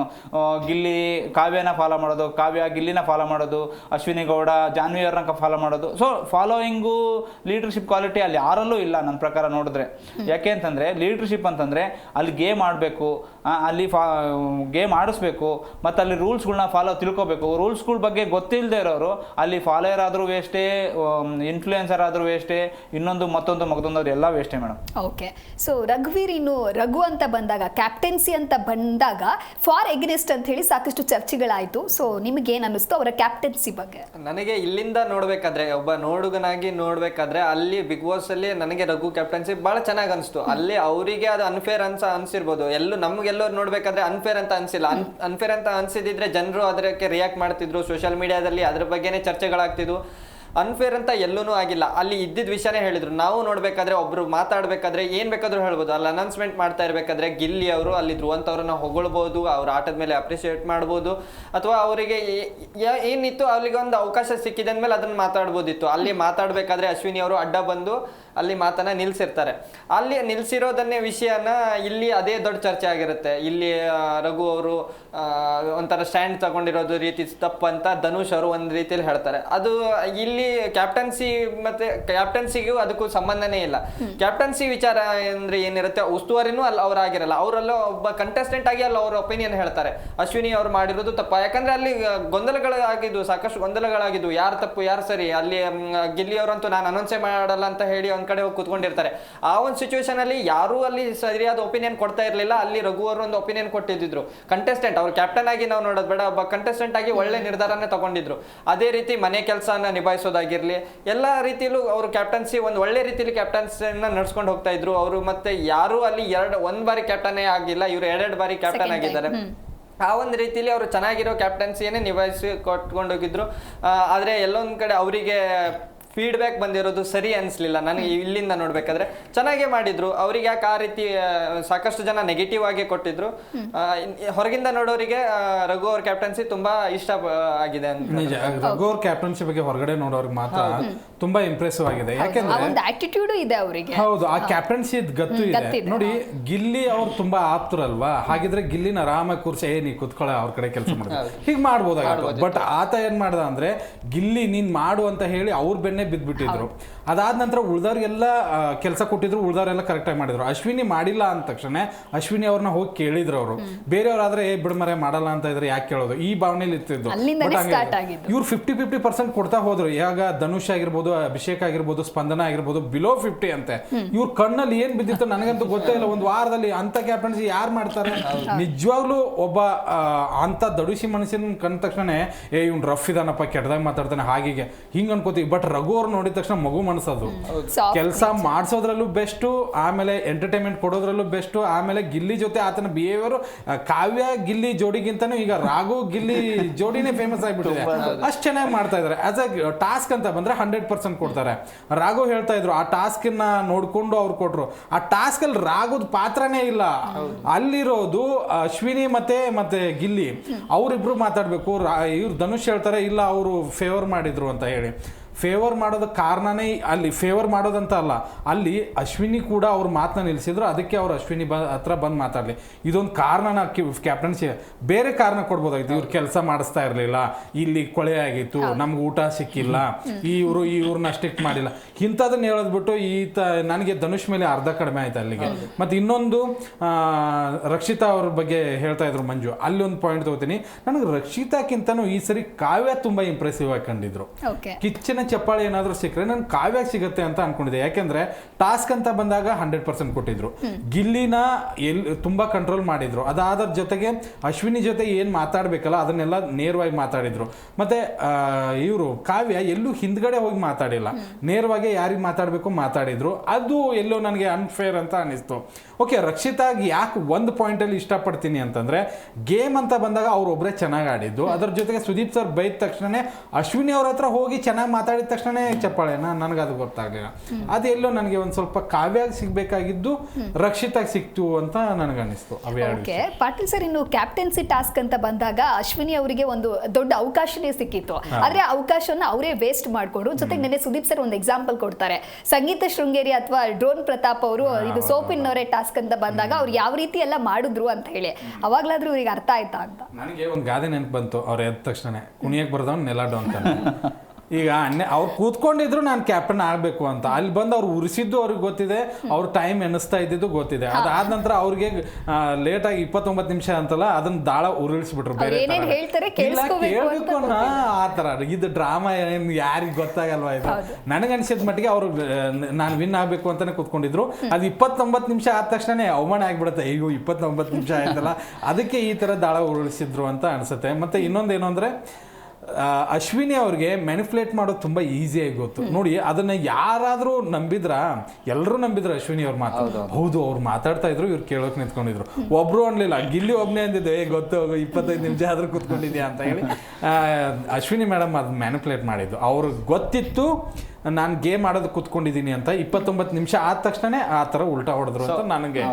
ಗಿಲ್ಲಿ ಕಾವ್ಯನ ಫಾಲೋ ಮಾಡೋದು ಕಾವ್ಯ ಗಿಲ್ಲಿನ ಫಾಲೋ ಮಾಡೋದು ಅಶ್ವಿನಿ ಗೌಡ ಜಾನ್ವಿ ಅವ್ರನ್ನ ಫಾಲೋ ಮಾಡೋದು. ಸೊ ಫಾಲೋಯಿಂಗು ಲೀಡರ್ಶಿಪ್ ಕ್ವಾಲಿಟಿ ಅಲ್ಲಿ ಯಾರಲ್ಲೂ ಇಲ್ಲ ನನ್ನ ಪ್ರಕಾರ ನೋಡಿದ್ರೆ. ಯಾಕೆ ಅಂತಂದ್ರೆ ಲೀಡರ್ಶಿಪ್ ಅಂತಂದ್ರೆ ಅಲ್ಲಿ ಗೇಮ್ ಆಡಬೇಕು ಅಲ್ಲಿ ಫಾ ಗೇಮ್ ಆಡಿಸ್ಬೇಕು ಮತ್ತು ಅಲ್ಲಿ ರೂಲ್ಸ್ಗಳನ್ನ ಫಾಲೋ ತಿಳ್ಕೋಬೇಕು. ರೂಲ್ಸ್ಗಳ ಬಗ್ಗೆ ಗೊತ್ತಿಲ್ಲದೆ ಇರೋರು ಅಲ್ಲಿ ಫಾಲೋಯರ್ ಆದರೂ ವೇಸ್ಟೇ ಇನ್ಫ್ಲೂಯೆನ್ಸರ್ ಆದರೂ ವೇಸ್ಟೇ ಇನ್ನೊಂದು ಮತ್ತೊಂದು ಮಗದೊಂದು ಎಲ್ಲ ವೇಸ್ಟೇ ಮೇಡಮ್ ಓಕೆ ಸೊ ರಘುವೀರ್ ಇನ್ನು ರಘು ಅಂತ ಬಂದಾಗ ಕ್ಯಾಪ್ಟೆನ್ಸಿ ಅಂತ ಬಂದಾಗ ಫಾರ್ ಎಗ್ನೆಸ್ಟ್ ಅಂತ ಹೇಳಿ ಸಾಕಷ್ಟು ಚರ್ಚೆಗಳಾಯಿತು. ಸೊ ನಿಮಗೆ ಏನು ಅನ್ನಿಸ್ತು ಅವರ ಕ್ಯಾಪ್ಟೆನ್ಸಿ ಬಗ್ಗೆ? ನನಗೆ ಇಲ್ಲಿಂದ ನೋಡಬೇಕಾದ್ರೆ ಒಬ್ಬ ನೋಡುಗನಾಗಿ ನೋಡಬೇಕಾದ್ರೆ ಅಲ್ಲಿ ಬಿಗ್ ಬಾಸ್ ಅಲ್ಲಿ ನನಗೆ ರಘು ಕ್ಯಾಪ್ಟನ್ಸಿ ಬಹಳ ಚೆನ್ನಾಗಿ ಅನಿಸ್ತು ಅಲ್ಲಿ ಅವರಿಗೆ ಅದು ಅನ್ಫೇರ್ ಅನ್ಸ ಅನ್ಸಿರ್ಬೋದು. ಎಲ್ಲೂ ನಮ್ಗೆಲ್ಲರೂ ನೋಡ್ಬೇಕಾದ್ರೆ ಅನ್ಫೇರ್ ಅಂತ ಅನ್ಸಿಲ್ಲ. ಅನ್ಫೇರ್ ಅಂತ ಅನ್ಸಿದಿದ್ರೆ ಜನರು ಅದಕ್ಕೆ ರಿಯಾಕ್ಟ್ ಮಾಡ್ತಿದ್ರು. ಸೋಷಿಯಲ್ ಮೀಡಿಯಾದಲ್ಲಿ ಅದ್ರ ಬಗ್ಗೆನೇ ಚರ್ಚೆಗಳಾಗ್ತಿದ್ವು. ಅನ್ಫೇರ್ ಅಂತ ಎಲ್ಲೂ ಆಗಿಲ್ಲ. ಅಲ್ಲಿ ಇದ್ದಿದ್ದ ವಿಷಯನೇ ಹೇಳಿದ್ರು. ನಾವು ನೋಡಬೇಕಾದ್ರೆ ಒಬ್ರು ಮಾತಾಡಬೇಕಾದ್ರೆ ಏನು ಬೇಕಾದರೂ ಹೇಳ್ಬೋದು. ಅಲ್ಲಿ ಅನೌನ್ಸ್ಮೆಂಟ್ ಮಾಡ್ತಾ ಇರಬೇಕಾದ್ರೆ ಗಿಲ್ಲಿ ಅವರು ಅಲ್ಲಿ ಧ್ರುವಂತ್ ಅವ್ರನ್ನ ಹೊಗಳ್ಬೋದು, ಅವ್ರ ಆಟದ ಮೇಲೆ ಅಪ್ರಿಷಿಯೇಟ್ ಮಾಡ್ಬೋದು. ಅಥವಾ ಅವರಿಗೆ ಏನಿತ್ತು ಅವ್ರಿಗೆ ಒಂದು ಅವಕಾಶ ಸಿಕ್ಕಿದೆ ಅಂದಮೇಲೆ ಅದನ್ನ ಮಾತಾಡ್ಬೋದಿತ್ತು. ಅಲ್ಲಿ ಮಾತಾಡಬೇಕಾದ್ರೆ ಅಶ್ವಿನಿ ಅವರು ಅಡ್ಡ ಬಂದು ಅಲ್ಲಿ ಮಾತನ್ನ ನಿಲ್ಲಿಸಿರ್ತಾರೆ ಅಲ್ಲಿ ನಿಲ್ಸಿರೋದನ್ನೇ ವಿಷಯನ ಇಲ್ಲಿ ಅದೇ ದೊಡ್ಡ ಚರ್ಚೆ ಆಗಿರುತ್ತೆ. ಇಲ್ಲಿ ರಘು ಅವರು ಒಂಥರ ಸ್ಟ್ಯಾಂಡ್ ತಗೊಂಡಿರೋದು ರೀತಿ ತಪ್ಪು ಅಂತ ಧನುಷ್ ಅವರು ಒಂದು ರೀತಿಯಲ್ಲಿ ಹೇಳ್ತಾರೆ. ಅದು ಇಲ್ಲಿ ಕ್ಯಾಪ್ಟನ್ಸಿ ಮತ್ತೆ ಕ್ಯಾಪ್ಟನ್ಸಿಗೂ ಅದಕ್ಕೂ ಸಂಬಂಧನೇ ಇಲ್ಲ. ಕ್ಯಾಪ್ಟನ್ಸಿ ವಿಚಾರ ಅಂದ್ರೆ ಏನಿರುತ್ತೆ ಉಸ್ತುವಾರಿನೂ ಅಲ್ಲಿ ಅವ್ರಾಗಿರಲ್ಲ. ಅವರಲ್ಲೂ ಒಬ್ಬ ಕಂಟೆಸ್ಟೆಂಟ್ ಆಗಿ ಅಲ್ಲಿ ಅವ್ರ ಒಪಿನಿಯನ್ ಹೇಳ್ತಾರೆ. ಅಶ್ವಿನಿ ಅವ್ರು ಮಾಡಿರೋದು ತಪ್ಪ. ಯಾಕಂದ್ರೆ ಅಲ್ಲಿ ಗೊಂದಲಗಳಾಗಿದ್ದು ಸಾಕಷ್ಟು ಗೊಂದಲಗಳಾಗಿದ್ದು ಯಾರು ತಪ್ಪು ಯಾರು ಸರಿ ಅಲ್ಲಿ ಮ್, ಗಿಲ್ಲಿ ಅವರಂತೂ ನಾನು ಅನೌನ್ಸೇ ಮಾಡಲ್ಲ ಅಂತ ಹೇಳಿ ಒಂದ್ ಕಡೆ ಹೋಗಿ ಕೂತ್ಕೊಂಡಿರ್ತಾರೆ. ಆ ಒಂದು ಸಿಚುವೇಶನ್ ಅಲ್ಲಿ ಯಾರು ಅಲ್ಲಿ ಸರಿಯಾದ ಒಪಿನಿಯನ್ ಕೊಡ್ತಾ ಇರ್ಲಿಲ್ಲ. ಅಲ್ಲಿ ರಘು ಅವರು ಒಂದು ಒಪಿನಿಯನ್ ಕೊಟ್ಟಿದ್ರು ಕಂಟೆಸ್ಟೆಂಟ್ ಅವ್ರು ಕ್ಯಾಪ್ಟನ್ ಆಗಿ ನಾವು ನೋಡೋದು ಬೇಡ. ಒಬ್ಬ ಕಂಟೆಸ್ಟೆಂಟ್ ಆಗಿ ಒಳ್ಳೆ ನಿರ್ಧಾರನೇ ತಗೊಂಡಿದ್ರು. ಅದೇ ರೀತಿ ಮನೆ ಕೆಲಸನ ನಿಭಾಯಿಸೋದಾಗಿರ್ಲಿ ಎಲ್ಲಾ ರೀತಿಯಲ್ಲೂ ಅವರು ಕ್ಯಾಪ್ಟನ್ಸಿ ಒಂದು ಒಳ್ಳೆ ರೀತಿಯಲ್ಲಿ ಕ್ಯಾಪ್ಟನ್ಸಿನ ನಡ್ಸ್ಕೊಂಡು ಹೋಗ್ತಾ ಇದ್ರು. ಅವರು ಮತ್ತೆ ಯಾರು ಅಲ್ಲಿ ಎರಡು ಒಂದ್ ಬಾರಿ ಕ್ಯಾಪ್ಟನೇ ಆಗಿಲ್ಲ ಇವರು ಎರಡೆರಡು ಬಾರಿ ಕ್ಯಾಪ್ಟನ್ ಆಗಿದ್ದಾರೆ. ಆ ಒಂದು ರೀತಿಯಲ್ಲಿ ಅವರು ಚೆನ್ನಾಗಿರೋ ಕ್ಯಾಪ್ಟನ್ಸಿಯನ್ನೇ ನಿಭಾಯಿಸಿ ಕೊಟ್ಕೊಂಡೋಗಿದ್ರು ಆದ್ರೆ ಎಲ್ಲೊಂದ್ ಕಡೆ ಅವರಿಗೆ ಫೀಡ್ಬ್ಯಾಕ್ ಬಂದಿರೋದು ಸರಿ ಅನಿಸ್ಲಿಲ್ಲ. ನನಗೆ ಇಲ್ಲಿಂದ ನೋಡ್ಬೇಕಾದ್ರೆ ಚೆನ್ನಾಗೇ ಮಾಡಿದ್ರು. ಅವ್ರಿಗೆ ಯಾಕೆ ಆ ರೀತಿ ಸಾಕಷ್ಟು ಜನ ನೆಗೆಟಿವ್ ಆಗಿ ಕೊಟ್ಟಿದ್ರು. ಹೊರಗಿಂದ ನೋಡೋರಿಗೆ ರಘು ಅವ್ರ ಕ್ಯಾಪ್ಟನ್ಸಿ ತುಂಬಾ ಇಷ್ಟ ಆಗಿದೆ ಅಂತ ರಘು ಅವ್ರ ಕ್ಯಾಪ್ಟನ್ಸಿ ಬಗ್ಗೆ ಹೊರಗಡೆ ನೋಡೋರ್ಗೆ ಮಾತ್ರ ತುಂಬಾ ಇಂಪ್ರೆಸಿವ್ ಆಗಿದೆ. ಯಾಕೆಂದ್ರೆ ಒಂದು ಆಟಿಟ್ಯೂಡ್ ಇದೆ ಅವರಿಗೆ. ಹೌದು ಆ ಕ್ಯಾಪ್ಟನ್ಸಿ ಗತ್ತು ಇದೆ. ನೋಡಿ ಗಿಲ್ಲಿ ಅವ್ರು ತುಂಬಾ ಆಪ್ತರಲ್ವಾ? ಹಾಗಿದ್ರೆ ಗಿಲ್ಲಿನ ಆರಾಮ ಕೂರ್ಸಿ ಏ ನೀ ಕುತ್ಕೊಳ್ಳ ಅವ್ರ ಕಡೆ ಕೆಲಸ ಮಾಡಿದ್ರು ಹೀಗೆ ಮಾಡ್ಬೋದಾಗಿತ್ತು ಬಟ್ ಆತ ಏನ್ ಮಾಡ್ದ ಅಂದ್ರೆ ಗಿಲ್ಲಿ ನೀನ್ ಮಾಡು ಅಂತ ಹೇಳಿ ಅವ್ರ ಬೆನ್ನೆ ಬಿದ್ದ್ಬಿಟ್ಟಿದ್ರು ಅದಾದ ನಂತರ ಉಳ್ದವ್ರಿಗೆಲ್ಲ ಕೆಲಸ ಕೊಟ್ಟಿದ್ರು ಉಳ್ದವ್ರೆಲ್ಲ ಕರೆಕ್ಟಾಗಿ ಮಾಡಿದ್ರು. ಅಶ್ವಿನಿ ಮಾಡಿಲ್ಲ ಅಂದ ತಕ್ಷಣ ಅಶ್ವಿನಿ ಅವ್ರನ್ನ ಹೋಗಿ ಕೇಳಿದ್ರು ಅವರು. ಬೇರೆಯವ್ರಾದ್ರೆ ಏ ಬಿಡ್ಮರೆ ಮಾಡಲ್ಲ ಅಂತ ಇದ್ರೆ ಯಾಕೆ ಕೇಳೋದು? ಈ ಭಾವನೆಯಲ್ಲಿ ಇರ್ತಿದ್ದು ಆಗಿದ್ದು. ಇವ್ರು ಫಿಫ್ಟಿ ಫಿಫ್ಟಿ ಪರ್ಸೆಂಟ್ ಕೊಡ್ತಾ ಹೋದ್ರು. ಯಾವಾಗ ಧನುಷ್ ಆಗಿರ್ಬೋದು ಅಭಿಷೇಕ್ ಆಗಿರ್ಬೋದು ಸ್ಪಂದನ ಆಗಿರ್ಬೋದು ಬಿಲೋ ಫಿಫ್ಟಿ ಅಂತೆ. ಇವ್ರ ಕಣ್ಣಲ್ಲಿ ಏನ್ ಬಿದ್ದಿತ್ತು ನನಗಂತೂ ಗೊತ್ತೇ ಇಲ್ಲ. ಒಂದು ವಾರದಲ್ಲಿ ಅಂತ ಕ್ಯಾಪ್ಟನ್ಸಿ ಯಾರು ಮಾಡ್ತಾರೆ? ನಿಜವಾಗ್ಲೂ ಒಬ್ಬ ಅಂತ ದಡುಸಿ ಮನಸ್ಸಿನ ಕಂಡ ತಕ್ಷಣ ಏ ಇವ್ನು ರಫ್ ಇದಾನಪ್ಪ ಕೆಟ್ಟದಾಗ ಮಾತಾಡ್ತಾನೆ ಹಾಗೆ ಹಿಂಗ್ ಅನ್ಕೋತೀವಿ. ಬಟ್ ರಘು ಅವ್ರು ನೋಡಿದ ತಕ್ಷಣ ಮಗು Soft ಕೆಲಸ ಮಾಡಿಸೋದ್ರಲ್ಲೂ ಬೆಸ್ಟು ಆಮೇಲೆ ಎಂಟರ್ಟೈನ್ಮೆಂಟ್ ಕೊಡೋದ್ರಲ್ಲೂ ಬೆಸ್ಟು ಆಮೇಲೆ ಗಿಲ್ಲಿ ಜೊತೆ ಆತನ ಬಿಹೇವಿಯರ್ ಕಾವ್ಯ ಗಿಲ್ಲಿ ಜೋಡಿಗಿಂತನೂ ಈಗ ರಾಘು ಗಿಲ್ಲಿ ಜೋಡಿನೇ ಫೇಮಸ್ ಆಗಿಬಿಟ್ಟಿದೆ. ಅಷ್ಟು ಚೆನ್ನಾಗಿ ಮಾಡ್ತಾ ಇದ್ದಾರೆ ಆಸ್ ಅ ಟಾಸ್ಕ್ ಅಂತ ಬಂದ್ರೆ ಹಂಡ್ರೆಡ್ ಪರ್ಸೆಂಟ್ ಕೊಡ್ತಾರೆ. ರಾಘು ಹೇಳ್ತಾ ಇದ್ರು ಆ ಟಾಸ್ಕ್ನ ನೋಡ್ಕೊಂಡು ಅವ್ರು ಕೊಟ್ರು. ಆ ಟಾಸ್ಕ್ ಅಲ್ಲಿ ರಾಘುದ್ ಪಾತ್ರನೇ ಇಲ್ಲ. ಅಲ್ಲಿರೋದು ಅಶ್ವಿನಿ ಮತ್ತೆ ಮತ್ತೆ ಗಿಲ್ಲಿ. ಅವರಿಬ್ರು ಮಾತಾಡ್ಬೇಕು. ಇವ್ರು ಧನುಷ್ ಹೇಳ್ತಾರೆ ಇಲ್ಲ ಅವರು ಫೇವರ್ ಮಾಡಿದ್ರು ಅಂತ ಹೇಳಿ. ಫೇವರ್ ಮಾಡೋದ ಕಾರಣನೇ ಅಲ್ಲಿ ಫೇವರ್ ಮಾಡೋದಂತ ಅಲ್ಲ. ಅಲ್ಲಿ ಅಶ್ವಿನಿ ಕೂಡ ಅವ್ರ ಮಾತನ್ನ ನಿಲ್ಲಿಸಿದ್ರು ಅದಕ್ಕೆ ಅವ್ರು ಅಶ್ವಿನಿ ಬ ಹತ್ರ ಬಂದು ಮಾತಾಡಲಿ. ಇದೊಂದು ಕಾರಣನ ಕ್ಯಾಪ್ಟನ್ಸಿ ಬೇರೆ ಕಾರಣ ಕೊಡ್ಬೋದಾಗಿತ್ತು. ಇವ್ರು ಕೆಲಸ ಮಾಡಿಸ್ತಾ ಇರಲಿಲ್ಲ ಇಲ್ಲಿ ಕೊಳೆ ಆಗಿತ್ತು ನಮ್ಗೆ ಊಟ ಸಿಕ್ಕಿಲ್ಲ ಇವರು ಇವ್ರನ್ನ ಸ್ಟಿಕ್ ಮಾಡಿಲ್ಲ. ಇಂಥದನ್ನ ಹೇಳೋದ್ಬಿಟ್ಟು ತ ನನಗೆ ಧನುಷ್ ಮೇಲೆ ಅರ್ಧ ಕಡಿಮೆ ಆಯ್ತು ಅಲ್ಲಿಗೆ. ಮತ್ತೆ ಇನ್ನೊಂದು ರಕ್ಷಿತಾ ಅವ್ರ ಬಗ್ಗೆ ಹೇಳ್ತಾ ಇದ್ರು ಮಂಜು. ಅಲ್ಲಿ ಒಂದು ಪಾಯಿಂಟ್ ತಗೋತೀನಿ. ನನಗೆ ರಕ್ಷಿತಾಕ್ಕಿಂತನೂ ಈ ಸರಿ ಕಾವ್ಯ ತುಂಬಾ ಇಂಪ್ರೆಸಿವ್ ಆಗಿ ಕಂಡಿದ್ರು. ಕಿಚ್ಚನ ಚಪ್ಪಾಳೆ ಏನಾದರೂ ಸಿಕ್ಕರೆ ನನ್ ಕಾವ್ಯ ಸಿಗುತ್ತೆ ಅಂತ ಅನ್ಕೊಂಡಿದ್ದೆ. ಯಾಕೆಂದ್ರೆ ಟಾಸ್ಕ್ ಅಂತ ಬಂದಾಗ ಹಂಡ್ರೆಡ್ ಪರ್ಸೆಂಟ್ ಕೊಟ್ಟಿದ್ರು. ಗಿಲ್ಲಿನ ಎಲ್ ತುಂಬಾ ಕಂಟ್ರೋಲ್ ಮಾಡಿದ್ರು. ಅದಾದ್ರ ಜೊತೆಗೆ ಅಶ್ವಿನಿ ಜೊತೆ ಏನ್ ಮಾತಾಡ್ಬೇಕಲ್ಲ ಅದನ್ನೆಲ್ಲ ನೇರವಾಗಿ ಮಾತಾಡಿದ್ರು. ಮತ್ತೆ ಇವರು ಕಾವ್ಯ ಎಲ್ಲೂ ಹಿಂದ್ಗಡೆ ಹೋಗಿ ಮಾತಾಡಿಲ್ಲ. ನೇರವಾಗಿ ಯಾರಿಗೆ ಮಾತಾಡ್ಬೇಕು ಮಾತಾಡಿದ್ರು. ಅದು ಎಲ್ಲೋ ನನಗೆ ಅನ್ಫೇರ್ ಅಂತ ಅನಿಸ್ತು. ಓಕೆ ರಕ್ಷಿತಾಗ್ ಯಾಕೆ ಒಂದು ಪಾಯಿಂಟ್ ಅಲ್ಲಿ ಇಷ್ಟಪಡ್ತೀನಿ ಅಂತಂದ್ರೆ ಗೇಮ್ ಅಂತ ಬಂದಾಗ ಅವ್ರೊಬ್ರೆ ಚೆನ್ನಾಗಿ ಆಡಿದ್ದು. ಅದ್ರ ಜೊತೆಗೆ ಸುದೀಪ್ ಸರ್ ಬೈದ ತಕ್ಷಣನೇ ಅಶ್ವಿನಿ ಅವ್ರ ಹತ್ರ ಹೋಗಿ ಚೆನ್ನಾಗಿ ಮಾತಾಡಿದ ತಕ್ಷಣ ಚಪ್ಪಾಳೆನ ನನಗೆ ಅದು ಗೊತ್ತಾಗ್ಲಿಲ್ಲ. ಅದು ಎಲ್ಲೋ ನನಗೆ ಒಂದು ಸ್ವಲ್ಪ ಕಾವ್ಯ ಸಿಗ್ಬೇಕಾಗಿದ್ದು ರಕ್ಷಿತಾಗಿ ಸಿಕ್ತು ಅಂತ ನನಗೆ ಅನಿಸ್ತು ಓಕೆ ಪಾಟೀಲ್ ಸರ್ ಇನ್ನು ಕ್ಯಾಪ್ಟನ್ಸಿ ಟಾಸ್ಕ್ ಅಂತ ಬಂದಾಗ ಅಶ್ವಿನಿ ಅವರಿಗೆ ಒಂದು ದೊಡ್ಡ ಅವಕಾಶನೇ ಸಿಕ್ಕಿತ್ತು. ಆದ್ರೆ ಅವಕಾಶವನ್ನ ಅವರೇ ವೇಸ್ಟ್ ಮಾಡಿಕೊಂಡು ಜೊತೆಗೆ ನೆನೆ ಸುದೀಪ್ ಸರ್ ಒಂದು ಎಕ್ಸಾಂಪಲ್ ಕೊಡ್ತಾರೆ. ಸಂಗೀತ ಶೃಂಗೇರಿ ಅಥವಾ ಡ್ರೋನ್ ಪ್ರತಾಪ್ ಅವರು ಇದು ಸೋಪಿನವರೇ ಟಾಸ್ಕ್ ಅಂತ ಬಂದಾಗ ಅವ್ರು ಯಾವ ರೀತಿ ಎಲ್ಲ ಮಾಡಿದ್ರು ಅಂತ ಹೇಳಿ. ಅವಾಗ್ಲಾದ್ರೂ ಇವ್ರಿಗೆ ಅರ್ಥ ಆಯ್ತಾ ಅಂತ? ನನಗೆ ಒಂದು ಗಾದೆ ನೆನಪು ಬಂತು. ಅವ್ರು ಎದ್ದ ತಕ್ಷಣ ಕುಣಿಯಕ್ಕೆ ಬರ್ದವ್ನು ನೆಲಾಡು ಡೌನ್ ಈಗ ಅನ್ನೇ ಅವ್ರು ಕೂತ್ಕೊಂಡಿದ್ರು ನಾನು ಕ್ಯಾಪ್ಟನ್ ಆಗಬೇಕು ಅಂತ. ಅಲ್ಲಿ ಬಂದು ಅವ್ರು ಉರಿಸಿದ್ದು ಅವ್ರಿಗೆ ಗೊತ್ತಿದೆ ಅವ್ರ ಟೈಮ್ ಎನಿಸ್ತಾ ಇದ್ದಿದ್ದು ಗೊತ್ತಿದೆ. ಅದಾದ ನಂತರ ಅವ್ರಿಗೆ ಲೇಟ್ ಆಗಿ ಇಪ್ಪತ್ತೊಂಬತ್ತು ನಿಮಿಷ ಅಂತಲ್ಲ ಅದನ್ನ ದಾಳ ಉರುಳಿಸ್ಬಿಟ್ರು ಬೇರೆ ಅನ್ನೋ ಆ ತರ ಇದು ಡ್ರಾಮಾ ಏನ್ ಯಾರಿಗ್ ಗೊತ್ತಾಗಲ್ವಾ ಇದು? ನನಗನ್ಸಿದ ಮಟ್ಟಿಗೆ ಅವ್ರು ನಾನು ವಿನ್ ಆಗ್ಬೇಕು ಅಂತಾನೆ ಕೂತ್ಕೊಂಡಿದ್ರು. ಅದು ಇಪ್ಪತ್ತೊಂಬತ್ತು ನಿಮಿಷ ಆದ ತಕ್ಷಣ ಅವಮಾನ ಆಗ್ಬಿಡುತ್ತೆ. ಅಯ್ಯೋ ಇಪ್ಪತ್ತೊಂಬತ್ತು ನಿಮಿಷ ಆಯ್ತಲ್ಲ. ಅದಕ್ಕೆ ಈ ತರ ದಾಳ ಉರುಳಿಸಿದ್ರು ಅಂತ ಅನ್ಸುತ್ತೆ. ಮತ್ತೆ ಇನ್ನೊಂದೇನು ಅಂದ್ರೆ ಅಶ್ವಿನಿ ಅವ್ರಿಗೆ ಮ್ಯಾನಿಪುಲೇಟ್ ಮಾಡೋದು ತುಂಬಾ ಈಸಿಯಾಗಿ ಗೊತ್ತು. ನೋಡಿ ಅದನ್ನ ಯಾರಾದರೂ ನಂಬಿದ್ರ ಎಲ್ಲರೂ ನಂಬಿದ್ರು ಅಶ್ವಿನಿ ಅವ್ರ ಮಾತು. ಹೌದು ಅವ್ರು ಮಾತಾಡ್ತಾ ಇದ್ರು ಇವ್ರು ಕೇಳೋಕೆ ನಿಂತ್ಕೊಂಡಿದ್ರು. ಒಬ್ರು ಅನ್ಲಿಲ್ಲ ಗಿಲ್ಲಿ ಒಬ್ನೇ ಅಂದಿದ್ದೆ ಏ ಗೊತ್ತು ಇಪ್ಪತ್ತೈದು ನಿಮಿಷ ಆದ್ರೂ ಕೂತ್ಕೊಂಡಿದ್ಯಾ? ಅಂತ ಹೇಳಿ. ಅಶ್ವಿನಿ ಮೇಡಮ್ ಅದು ಮ್ಯಾನಿಪುಲೇಟ್ ಮಾಡಿದ್ದು. ಅವ್ರಿಗೆ ಗೊತ್ತಿತ್ತು ನಾನು ಗೇಮ್ ಆಡೋದು ಕೂತ್ಕೊಂಡಿದ್ದೀನಿ ಅಂತ ಇಪ್ಪತ್ತೊಂಬತ್ತು ನಿಮಿಷ ಆದ ತಕ್ಷಣ ಆ ಥರ ಉಲ್ಟಾ ಹೊಡೆದ್ರು ಅಂತ ನನಗೆ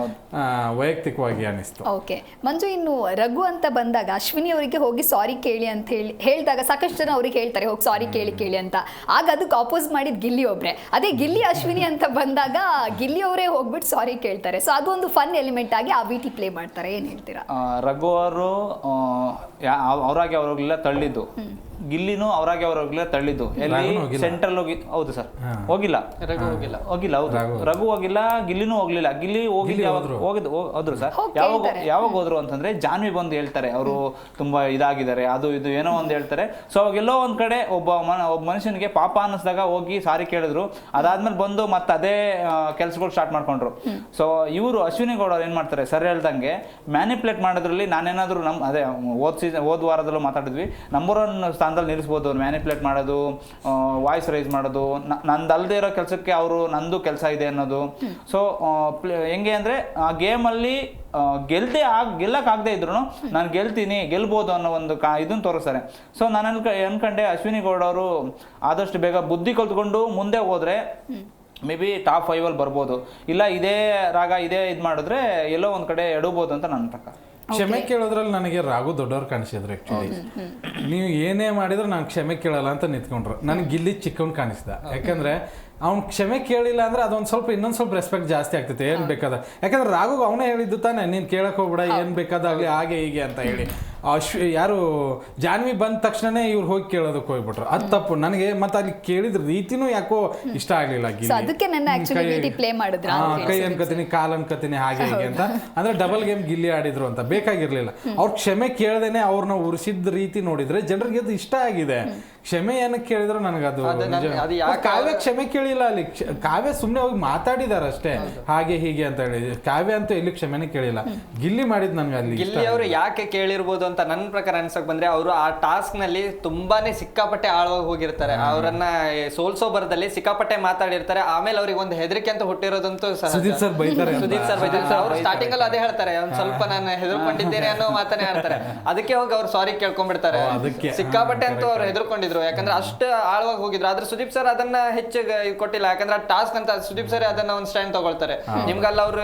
ವೈಯಕ್ತಿಕವಾಗಿ ಅನಿಸ್ತು. ಓಕೆ. ಮಂಜು ಇನ್ನು ರಘು ಅಂತ ಬಂದಾಗ ಅಶ್ವಿನಿ ಅವರಿಗೆ ಹೋಗಿ ಸಾರಿ ಕೇಳಿ ಅಂತ ಹೇಳಿ ಹೇಳಿದಾಗ ಸಾಕಷ್ಟು ಜನ ಅವ್ರಿಗೆ ಹೇಳ್ತಾರೆ ಹೋಗಿ ಸಾರಿ ಕೇಳಿ ಕೇಳಿ ಅಂತ. ಆಗ ಅದಕ್ಕೆ ಆಪೋಸ್ ಮಾಡಿದ ಗಿಲ್ಲಿ ಒಬ್ರೆ. ಅದೇ ಗಿಲ್ಲಿ ಅಶ್ವಿನಿ ಅಂತ ಬಂದಾಗ ಗಿಲ್ಲಿ ಅವರೇ ಹೋಗ್ಬಿಟ್ಟು ಸಾರಿ ಕೇಳ್ತಾರೆ. ಸೊ ಅದು ಒಂದು ಫನ್ ಎಲಿಮೆಂಟ್ ಆಗಿ ಆ ವಿಟಿ ಪ್ಲೇ ಮಾಡ್ತಾರೆ. ಏನು ಹೇಳ್ತೀರಾ? ರಘು ಅವರು ಅವರಾಗಿ ಅವ್ರಿಗೆಲ್ಲ ತಳ್ಳಿದ್ದು. ಗಿಲ್ಲಿನೂ ಅವರಾಗಿ ಹೋಗಿಲ್ಲ ತಳ್ಳಿದ್ದು. ಎಲ್ಲಿ ಸೆಂಟ್ರಲ್ ಹೋಗಿ ಹೌದು ಸರ್. ಹೋಗಿಲ್ಲ. ರಘು ಹೋಗಿಲ್ಲ. ಹೋಗಿಲ್ಲ ಹೌದು. ರಘು. ಹೋಗಿಲ್ಲ ಗಿಲ್ಲಿನೂ ಹೋಗ್ಲಿಲ್ಲ. ಗಿಲ್ಲಿ ಹೋಗಿ ಹೋದ್ರು. ಹೋಗಿದ್ದು ಹೋದ್ರು ಸರ್. ಯಾವಾಗ ಯಾವಾಗ ಹೋದ್ರು ಅಂತಂದ್ರೆ ಜಾನ್ವಿ ಬಂದು ಹೇಳ್ತಾರೆ ಅವರು ತುಂಬಾ ಇದಾಗಿದ್ದಾರೆ ಅದು ಇದು ಏನೋ ಒಂದು ಹೇಳ್ತಾರೆ. ಸೊ ಅವಾಗೆಲ್ಲೋ ಒಂದ್ ಕಡೆ ಒಬ್ಬ ಮನ ಒಬ್ಬ ಮನುಷ್ಯನಿಗೆ ಪಾಪ ಅನ್ನಿಸ್ದಾಗ ಹೋಗಿ ಸಾರಿ ಕೇಳಿದ್ರು. ಅದಾದ್ಮೇಲೆ ಬಂದು ಮತ್ತೆ ಅದೇ ಕೆಲಸಗಳು ಸ್ಟಾರ್ಟ್ ಮಾಡ್ಕೊಂಡ್ರು. ಸೊ ಇವರು ಅಶ್ವಿನಿ ಗೌಡ ಅವ್ರು ಏನ್ ಮಾಡ್ತಾರೆ ಸರ್ ಹೇಳ್ದಂಗೆ ಮ್ಯಾನಿಪುಲೇಟ್ ಮಾಡೋದ್ರಲ್ಲಿ ನಾನೇನಾದ್ರೂ ನಮ್ ಅದೇ ಓದ್ ಸೀಸನ್ ಓದ್ ವಾರದಲ್ಲೂ ಮಾತಾಡಿದ್ವಿ. ನಂಬರ್ ಒನ್ ಸ್ಥಾನದಲ್ಲಿ ನಿಲ್ಲಿಸ್ಬೋದು ಮ್ಯಾನಿಪ್ಯುಲೇಟ್ ಮಾಡೋದು ವಾಯ್ಸ್ ರೈಸ್ ಮಾಡೋದು, ನ- ನಂದಲ್ದೇ ಇರೋ ಕೆಲಸಕ್ಕೆ ಅವರು ನಂದು ಕೆಲಸ ಇದೆ ಅನ್ನೋದು. ಸೊ ಹೆಂಗೆ ಅಂದರೆ ಆ ಗೇಮಲ್ಲಿ ಗೆಲ್ದೆ ಆಗ ಗೆಲ್ಲಕ್ಕಾಗದೇ ಇದ್ರು ನಾನು ಗೆಲ್ತೀನಿ, ಗೆಲ್ಬೋದು ಅನ್ನೋ ಒಂದು ಕಾ ಇದನ್ನ ತೋರಿಸ್ತಾರೆ. ಸೊ ನಾನು ಅನ್ಕ, ಅನ್ಕಂಡೆ ಅಶ್ವಿನಿ ಗೌಡ ಅವರು ಆದಷ್ಟು ಬೇಗ ಬುದ್ಧಿ ಕಲ್ತ್ಕೊಂಡು ಮುಂದೆ ಹೋದ್ರೆ ಮೇ ಬಿ ಟಾಪ್ ಫೈವಲ್ಲಿ ಬರ್ಬೋದು. ಇಲ್ಲ ಇದೇ ರಾಗ, ಇದೇ ಇದು ಮಾಡಿದ್ರೆ ಎಲ್ಲೋ ಒಂದು ಕಡೆ ಎಡಬೋದು ಅಂತ ನನ್ನ ಪ್ರಕಾರ. ಕ್ಷಮೆ ಕೇಳೋದ್ರಲ್ಲಿ ನನಗೆ ರಾಘು ದೊಡ್ಡವ್ರು ಕಾಣಿಸಿದ್ರು ಆಕ್ಚುಲಿ ನೀವು ಏನೇ ಮಾಡಿದ್ರು ನಾನು ಕ್ಷಮೆ ಕೇಳಲ್ಲ ಅಂತ ನಿಂತ್ಕೊಂಡ್ರು. ನನಗೆ ಗಿಲ್ಲಿ ಚಿಕ್ಕವನ್ ಕಾಣಿಸ್ದ. ಯಾಕಂದ್ರೆ ಅವ್ನು ಕ್ಷಮೆ ಕೇಳಿಲ್ಲ ಅಂದ್ರೆ ಅದೊಂದು ಸ್ವಲ್ಪ ಇನ್ನೊಂದು ಸ್ವಲ್ಪ ರೆಸ್ಪೆಕ್ಟ್ ಜಾಸ್ತಿ ಆಗ್ತೈತೆ. ಏನ್ ಬೇಕಾದ ಯಾಕಂದ್ರೆ ರಾಘು ಅವನೇ ಹೇಳಿದ್ದು ತಾನೆ ನೀನು ಕೇಳಕ್ ಹೋಗ್ಬೇಡ ಏನ್ ಬೇಕಾದಾಗ್ಲಿ ಹಾಗೆ ಹೀಗೆ ಅಂತ ಹೇಳಿ. ಅಶ್ವ ಯಾರು ಜಾನ್ವಿ ಬಂದ ತಕ್ಷಣನೇ ಇವ್ರು ಹೋಗಿ ಕೇಳೋದಕ್ಕೆ ಹೋಗ್ಬಿಟ್ರು. ಅದು ತಪ್ಪು. ನನಗೆ ಮತ್ತೆ ಅಲ್ಲಿ ಕೇಳಿದ ರೀತಿನೂ ಯಾಕೋ ಇಷ್ಟ ಆಗ್ಲಿಲ್ಲ ಅದಕ್ಕೆ ನನ್ನ play ಮಾಡಿದ್ರಾ? ಕೈ ಅನ್ಕೋತೀನಿ ಕಾಲ್ ಅನ್ಕೋತೀನಿ ಹಾಗೆ ಹೀಗೆ ಅಂತ. ಅಂದ್ರೆ ಡಬಲ್ ಗೇಮ್ ಗಿಲ್ಲಿ ಆಡಿದ್ರು ಅಂತ. ಬೇಕಾಗಿರ್ಲಿಲ್ಲ. ಅವ್ರ ಕ್ಷಮೆ ಕೇಳದೇನೆ ಅವ್ರನ್ನ ಉರಿಸಿದ ರೀತಿ ನೋಡಿದ್ರೆ ಜನರಿಗೆ ಅದು ಇಷ್ಟ ಆಗಿದೆ. ಕ್ಷಮೆ ಏನಕ್ಕೆ ಕೇಳಿದ್ರು ನನಗದು ಅದು ನನ್ಗೆ- ಅದು ಯಾಕೆ ಕಾವ್ಯ ಕ್ಷಮೆ ಕೇಳಿಲ್ಲ ಅಲ್ಲಿ. ಕ್ಷ- ಕಾವ್ಯ ಸುಮ್ನೆ ಹೋಗಿ ಮಾತಾಡಿದಾರ ಅಷ್ಟೇ. ಹಾಗೆ ಹೀಗೆ ಅಂತ ಹೇಳಿ. ಕಾವ್ಯ ಅಂತೂ ಎಲ್ಲಿ ಕ್ಷಮೆನೇ ಕೇಳಿಲ್ಲ. ಗಿಲ್ಲಿ ಮಾಡಿದ್ ನನಗೆ ಅಲ್ಲಿ ಗಿಲ್ಲಿ ಅವರು ಯಾಕೆ ಕೇಳಿರ್ಬೋದು ಅಂತ ನನ್ನ ಪ್ರಕಾರ ಅನ್ಸಕ್ ಬಂದ್ರೆ ಅವರು ಆ ಟಾಸ್ಕ್ನಲ್ಲಿ ತುಂಬಾನೇ ಸಿಕ್ಕಾಪಟ್ಟೆ ಆಳವಾಗಿ ಹೋಗಿರ್ತಾರೆ. ಅವರನ್ನ ಸೋಲ್ಸೋ ಬರದಲ್ಲಿ ಸಿಕ್ಕಾಪಟ್ಟೆ ಮಾತಾಡಿರ್ತಾರೆ. ಆಮೇಲೆ ಅವ್ರಿಗೆ ಒಂದು ಹೆದರಿಕೆ ಅಂತ ಹುಟ್ಟಿರೋದಂತೂ. ಸುದೀಪ್ ಸರ್ ಬೈತಾರೆ. ಸುದೀಪ್ ಸರ್ ಬೈತಾರೆ. ಅವರು ಅವ್ರು ಸ್ಟಾರ್ಟಿಂಗ್ ಅಲ್ಲಿ ಅದೇ ಹೇಳ್ತಾರೆ. ಒಂದ್ ಸ್ವಲ್ಪ ನಾನು ಹೆದರ್ಕೊಂಡಿದ್ದೇನೆ ಅನ್ನೋ ಮಾತನ್ನೇ ಹೇಳ್ತಾರೆ ಅದಕ್ಕೆ ಹೋಗಿ ಅವ್ರು ಸಾರಿ ಕೇಳ್ಕೊಂಡ್ಬಿಡ್ತಾರೆ. ಸಿಕ್ಕಾಪಟ್ಟೆ ಅಂತೂ ಅವ್ರು ಹೆದರ್ಕೊಂಡಿದ್ರು. ಯಾಕಂದ್ರೆ ಅಷ್ಟು ಆಳವಾಗಿ ಹೋಗಿದ್ರು. ಆದ್ರೆ ಸುದೀಪ್ ಸರ್ ಅದನ್ನ ಹೆಚ್ಚು ಕೊಟ್ಟಿಲ್ಲ. ಯಾಕಂದ್ರೆ ಟಾಸ್ಕ್ ಅಂತ ಸುದೀಪ್ ಸರ್ ಅದನ್ನ ಒಂದು ಸ್ಟ್ಯಾಂಡ್ ತಗೊಳ್ತಾರೆ. ನಿಮ್ಗಲ್ಲ ಅವರು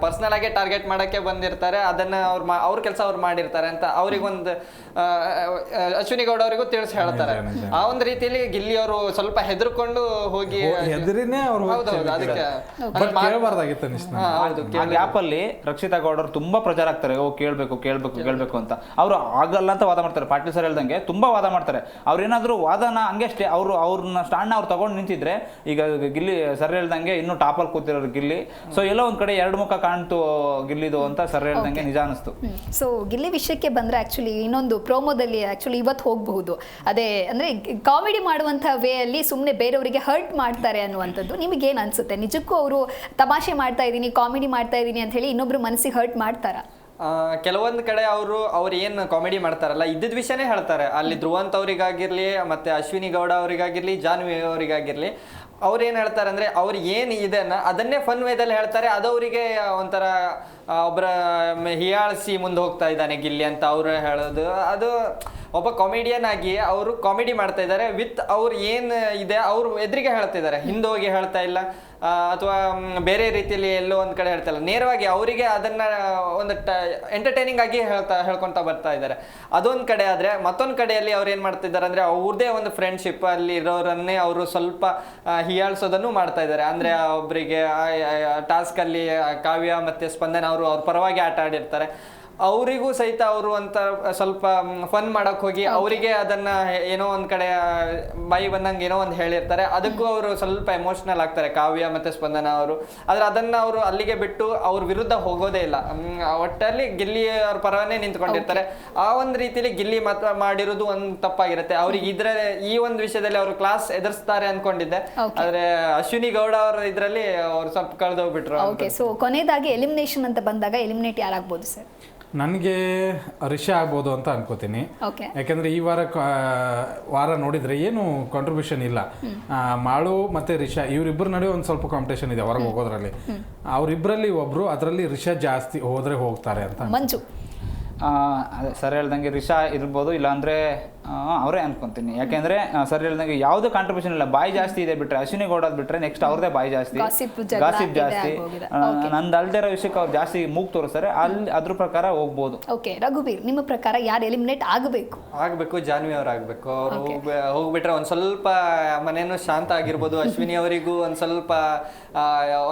ಪರ್ಸನಲ್ ಆಗಿ ಟಾರ್ಗೆಟ್ ಮಾಡಕ್ಕೆ ಬಂದಿರ್ತಾರೆ. ಅದನ್ನ ಅವ್ರ ಅವ್ರ ಕೆಲಸ ಅವ್ರು ಮಾಡಿರ್ತಾರೆ ಅಂತ ಅವ್ರಿಗೊಂದು ಅಶ್ವಿನಿ ಗೌಡ ಅವರಿಗೂ ತಿಳಿಸಿ ಹೇಳ್ತಾರೆ. ಆ ಒಂದು ರೀತಿಯಲ್ಲಿ ಗಿಲ್ಲಿ ಅವರು ಸ್ವಲ್ಪ ಹೆದರ್ಕೊಂಡು ಹೋಗಿ ಹೆದರಿನೇ ಅವ್ರು ಅದಕ್ಕೆ ಗ್ಯಾಪ್ ಅಲ್ಲಿ ರಕ್ಷಿತಾ ಗೌಡ ಅವರು ತುಂಬಾ ಪ್ರಚಾರ ಆಗ್ತಾರೆ. ಓ ಕೇಳ್ಬೇಕು ಕೇಳ್ಬೇಕು ಕೇಳ್ಬೇಕು. ಅಂತ. ಅವ್ರು ಆಗಲ್ಲ ಅಂತ ವಾದ ಮಾಡ್ತಾರೆ. ಪಾಟೀಲ್ ಸರ್ ಹೇಳ್ದಂಗೆ ತುಂಬಾ ವಾದ ಮಾಡ್ತಾರೆ. ಅವ್ರೇನಾದ್ರೂ ವಾದನ ಹಂಗೆ ಅಷ್ಟೇ ಅವರು ಅವ್ರನ್ನ ಸ್ಟ್ಯಾಂಡ್ನ ಅವ್ರು ತಗೊಂಡು ನಿಂತಿದ್ರೆ ಈಗ ಗಿಲ್ಲಿ ಸರ್ ಹೇಳ್ದಂಗೆ ಇನ್ನೂ ಟಾಪಲ್ಲಿ ಕೂತಿರೋರು ಗಿಲ್ಲಿ. ಸೊ ಎಲ್ಲೋ ಒಂದು ಕಡೆ ಎರಡು ಮುಖ ಕಾಣ್ತು ಗಿಲ್ಲಿದು ಅಂತ ಸರ್ ಹೇಳ್ದಂಗೆ ನಿಜ ಅನಿಸ್ತು. ಸೊ ಗಿಲ್ಲಿ ವಿಷಯಕ್ಕೆ ಬಂದ್ರೆ ಆಕ್ಚುಲಿ ಇನ್ನೊಂದು ಪ್ರೋಮೋದಲ್ಲಿ ಆಕ್ಚುಲಿ ಇವತ್ತು ಹೋಗಬಹುದು. ಅದೇ ಅಂದ್ರೆ ಕಾಮಿಡಿ ಮಾಡುವಂಥ ವೇ ಅಲ್ಲಿ ಸುಮ್ಮನೆ ಬೇರೆಯವರಿಗೆ ಹರ್ಟ್ ಮಾಡ್ತಾರೆ ಅನ್ನುವಂಥದ್ದು ನಿಮಗೆ ಏನು ಅನ್ಸುತ್ತೆ? ನಿಜಕ್ಕೂ ಅವರು ತಮಾಷೆ ಮಾಡ್ತಾ ಇದ್ದೀನಿ ಕಾಮಿಡಿ ಮಾಡ್ತಾ ಇದ್ದೀನಿ ಅಂತ ಹೇಳಿ ಇನ್ನೊಬ್ರು ಮನಸ್ಸಿಗೆ ಹರ್ಟ್ ಮಾಡ್ತಾರಾ? ಕೆಲವೊಂದ್ ಕಡೆ ಅವರು, ಅವ್ರು ಏನು ಕಾಮಿಡಿ ಮಾಡ್ತಾರಲ್ಲ ಇದ್ದಿದ್ದ ವಿಷಯನೇ ಹೇಳ್ತಾರೆ. ಅಲ್ಲಿ ಧ್ರುವಂತ್ ಅವರಿಗಾಗಿರ್ಲಿ, ಮತ್ತೆ ಅಶ್ವಿನಿ ಗೌಡ ಅವರಿಗಾಗಿರ್ಲಿ, ಜಾನ್ವಿ ಅವರಿಗಾಗಿರ್ಲಿ, ಅವ್ರು ಏನು ಹೇಳ್ತಾರೆ ಅಂದರೆ, ಅವ್ರು ಏನು ಇದೆನ ಅದನ್ನೇ ಫನ್ ವೇದಲ್ಲಿ ಹೇಳ್ತಾರೆ, ಅದು ಅವರಿಗೆ ಒಂಥರ ಒಬ್ಬರ ಹೀಯಾಳಿಸಿ ಮುಂದೆ ಹೋಗ್ತಾ ಇದ್ದಾನೆ ಗಿಲ್ಲಿ ಅಂತ ಅವರು ಹೇಳೋದು. ಅದು ಒಬ್ಬ ಕಾಮಿಡಿಯನ್ ಆಗಿ ಅವರು ಕಾಮಿಡಿ ಮಾಡ್ತಾ ಇದ್ದಾರೆ. ವಿತ್ ಅವ್ರು ಏನು ಇದೆ, ಅವರು ಎದುರಿಗೆ ಹೇಳ್ತಾ ಹಿಂದೋಗಿ ಹಿಂದೆ ಹೇಳ್ತಾ ಇಲ್ಲ. ಅಥವಾ ಬೇರೆ ರೀತಿಯಲ್ಲಿ ಎಲ್ಲೋ ಒಂದು ಕಡೆ ಹೇಳ್ತಾ ಇಲ್ಲ. ನೇರವಾಗಿ ಅವರಿಗೆ ಅದನ್ನ, ಒಂದು ಎಂಟರ್ಟೈನಿಂಗ್ ಆಗಿ ಹೇಳ್ತಾ, ಹೇಳ್ಕೊತಾ ಬರ್ತಾ ಇದ್ದಾರೆ. ಅದೊಂದು ಕಡೆ ಆದ್ರೆ, ಮತ್ತೊಂದು ಕಡೆಯಲ್ಲಿ ಅವ್ರು ಏನು ಮಾಡ್ತಿದ್ದಾರೆ ಅಂದ್ರೆ, ಅವ್ರದೇ ಒಂದು ಫ್ರೆಂಡ್ಶಿಪ್ ಅಲ್ಲಿ ಇರೋರನ್ನೇ ಅವರು ಸ್ವಲ್ಪ ಹೀಯಾಳಿಸೋದನ್ನು ಮಾಡ್ತಾ ಇದ್ದಾರೆ. ಅಂದ್ರೆ ಒಬ್ಬರಿಗೆ ಟಾಸ್ಕ್ ಅಲ್ಲಿ ಕಾವ್ಯ ಮತ್ತೆ ಸ್ಪಂದನ ಅವರು ಅವ್ರ ಪರವಾಗಿ ಆಟ ಆಡಿರ್ತಾರೆ. ಅವರಿಗೂ ಸಹಿತ ಅವರು ಅಂತ ಸ್ವಲ್ಪ ಫನ್ ಮಾಡಕ್ ಹೋಗಿ ಅವರಿಗೆ ಅದನ್ನ ಏನೋ ಒಂದ್ ಕಡೆ ಬಾಯಿ ಬಂದಂಗೆ ಏನೋ ಒಂದ್ ಹೇಳಿರ್ತಾರೆ. ಅದಕ್ಕೂ ಅವರು ಸ್ವಲ್ಪ ಎಮೋಷನಲ್ ಆಗ್ತಾರೆ. ಕಾವ್ಯ ಮತ್ತೆ ಸ್ಪಂದನ ಅವರು. ಆದ್ರೆ ಅದನ್ನ ಅವರು ಅಲ್ಲಿಗೆ ಬಿಟ್ಟು ಅವ್ರ ವಿರುದ್ಧ ಹೋಗೋದೇ ಇಲ್ಲ. ಒಟ್ಟಲ್ಲಿ ಗಿಲ್ಲಿ ಅವ್ರ ಪರವನ್ನೇ ನಿಂತ್ಕೊಂಡಿರ್ತಾರೆ. ಆ ಒಂದು ರೀತಿಲಿ ಗಿಲ್ಲಿ ಮಾತ್ರ ಮಾಡಿರೋದು ಒಂದ್ ತಪ್ಪಾಗಿರುತ್ತೆ. ಅವ್ರಿಗೆ ಇದ್ರ ಈ ಒಂದು ವಿಷಯದಲ್ಲಿ ಅವರು ಕ್ಲಾಸ್ ಎದುರಿಸ್ತಾರೆ ಅನ್ಕೊಂಡಿದ್ದೆ. ಆದ್ರೆ ಅಶ್ವಿನಿ ಗೌಡ ಅವ್ರ ಇದ್ರಲ್ಲಿ ಅವ್ರು ಸ್ವಲ್ಪ ಕಳೆದೋಗ್ಬಿಟ್ರು ಓಕೆ ಸೊ ಕೊನೆಯದಾಗಿ ಎಲಿಮಿನೇಷನ್ ಅಂತ ಬಂದಾಗ ಎಲಿಮಿನೇಟ್ ಯಾರಾಗ್ಬೋದು ಸರ್ ನನಗೆ ರಿಷಾ ಆಗ್ಬೋದು ಅಂತ ಅನ್ಕೋತೀನಿ. ಯಾಕೆಂದ್ರೆ ಈ ವಾರ ಕ- ವಾರ ನೋಡಿದ್ರೆ ಏನು ಕಾಂಟ್ರಿಬ್ಯೂಷನ್ ಇಲ್ಲ. ಮಾಳು ಮತ್ತೆ ರಿಷಾ ಇವರಿಬ್ಬರ ನಡುವೆ ಒಂದು ಸ್ವಲ್ಪ ಕಾಂಪಿಟೇಷನ್ ಇದೆ ಹೊರಗೆ ಹೋಗೋದ್ರಲ್ಲಿ. ಅವರಿಬ್ಬರಲ್ಲಿ ಒಬ್ರು ಅದರಲ್ಲಿ ರಿಷಾ ಜಾಸ್ತಿ ಹೋದ್ರೆ ಹೋಗ್ತಾರೆ ಅಂತ ಮಂಜು. ಸರ್ ಹೇಳ್ದಂಗೆ ರಿಷಾ ಇರ್ಬೋದು ಇಲ್ಲಾಂದ್ರೆ ಅವರೇ ಅನ್ಕೊಂತೀನಿ. ಯಾಕೆಂದ್ರೆ ಸರ್ ಹೇಳಿದಂಗೆ ಯಾವ್ದು ಕಾಂಟ್ರಿಬ್ಯೂಷನ್ ಇಲ್ಲ. ಬಾಯಿ ಜಾಸ್ತಿ ಇದೆ ಬಿಟ್ರೆ ಅಶ್ವಿನಿ ಗೌಡ ಬಿಟ್ರೆ ನೆಕ್ಸ್ಟ್ ಅವ್ರದೇ ಬಾಯಿ ಜಾಸ್ತಿ. ಗಾಸಿಪ್ ಜಾಸ್ತಿ. ನಂದು ಅಲ್ದೇ ಇರೋ ವಿಷಯಕ್ಕೆ ಅವ್ರು ಜಾಸ್ತಿ ಮೂಗ್ ತೋರಿಸ್ತಾರೆ. ಅಲ್ಲಿ ಅದ್ರ ಪ್ರಕಾರ ಹೋಗ್ಬೋದು. ಓಕೆ ರಘುಬೀರ್ ನಿಮ್ಮ ಪ್ರಕಾರ ಯಾರು ಎಲಿಮಿನೇಟ್ ಆಗಬೇಕು? ಆಗಬೇಕು ಜಾನ್ವಿ ಅವ್ರು ಆಗ್ಬೇಕು. ಅವ್ರು ಹೋಗ್ಬಿಟ್ರೆ ಒಂದ್ ಸ್ವಲ್ಪ ಮನೇನು ಶಾಂತ ಆಗಿರ್ಬೋದು. ಅಶ್ವಿನಿ ಅವರಿಗೂ ಒಂದ್ ಸ್ವಲ್ಪ ಆ,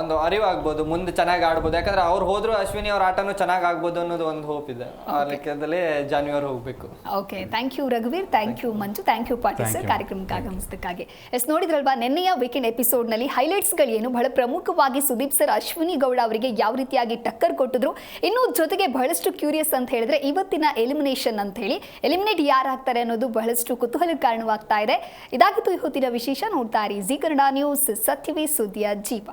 ಒಂದು ಅರಿವಾಗ್ಬೋದು. ಮುಂದೆ ಚೆನ್ನಾಗಿ ಆಡ್ಬೋದು. ಯಾಕಂದ್ರೆ ಅವ್ರು ಹೋದ್ರು ಅಶ್ವಿನಿ ಅವ್ರ ಆಟನೂ ಚೆನ್ನಾಗಿ ಆಗ್ಬೋದು ಅನ್ನೋದು ಒಂದು ಹೋಪ್ ಇದೆ. ಆ ಲೆಕ್ಕದಲ್ಲಿ ಜಾನ್ವಿ ಅವ್ರು ಹೋಗ್ಬೇಕು. Okay thank you ರಘುವೀರ್ thank you Manju. Thank you Patil sir. ಕಾರ್ಯಕ್ರಮಕ್ಕೆ ಆಗಮಿಸಿದ್ದಕ್ಕಾಗಿ. ಎಸ್ ನೋಡಿದ್ರಲ್ವಾ ನಿನ್ನೆಯ ವೀಕೆಂಡ್ ಎಪಿಸೋಡ್ನಲ್ಲಿ ಹೈಲೈಟ್ಸ್ಗಳೇನು ಬಹಳ ಪ್ರಮುಖವಾಗಿ ಸುದೀಪ್ ಸರ್ ಅಶ್ವಿನಿ ಗೌಡ ಅವರಿಗೆ ಯಾವ ರೀತಿಯಾಗಿ ಟಕ್ಕರ್ ಕೊಟ್ಟಿದ್ರು? ಇನ್ನು ಜೊತೆಗೆ ಬಹಳಷ್ಟು ಕ್ಯೂರಿಯಸ್ ಅಂತ ಹೇಳಿದ್ರೆ ಇವತ್ತಿನ ಎಲಿಮಿನೇಷನ್ ಅಂತ ಹೇಳಿ ಎಲಿಮಿನೇಟ್ ಯಾರಾಗ್ತಾರೆ ಅನ್ನೋದು ಬಹಳಷ್ಟು ಕುತೂಹಲಕ್ಕೆ ಕಾರಣವಾಗ್ತಾ ಇದೆ. ಇದಾಗಿತ್ತು ಇವತ್ತಿನ ಹೊತ್ತಿನ ವಿಶೇಷ. ನೋಡ್ತಾ ಇರಿ ಜಿ ಕನ್ನಡ ನ್ಯೂಸ್ ಸತ್ಯವೇ ಸುದ್ದಿಯ ಜೀವ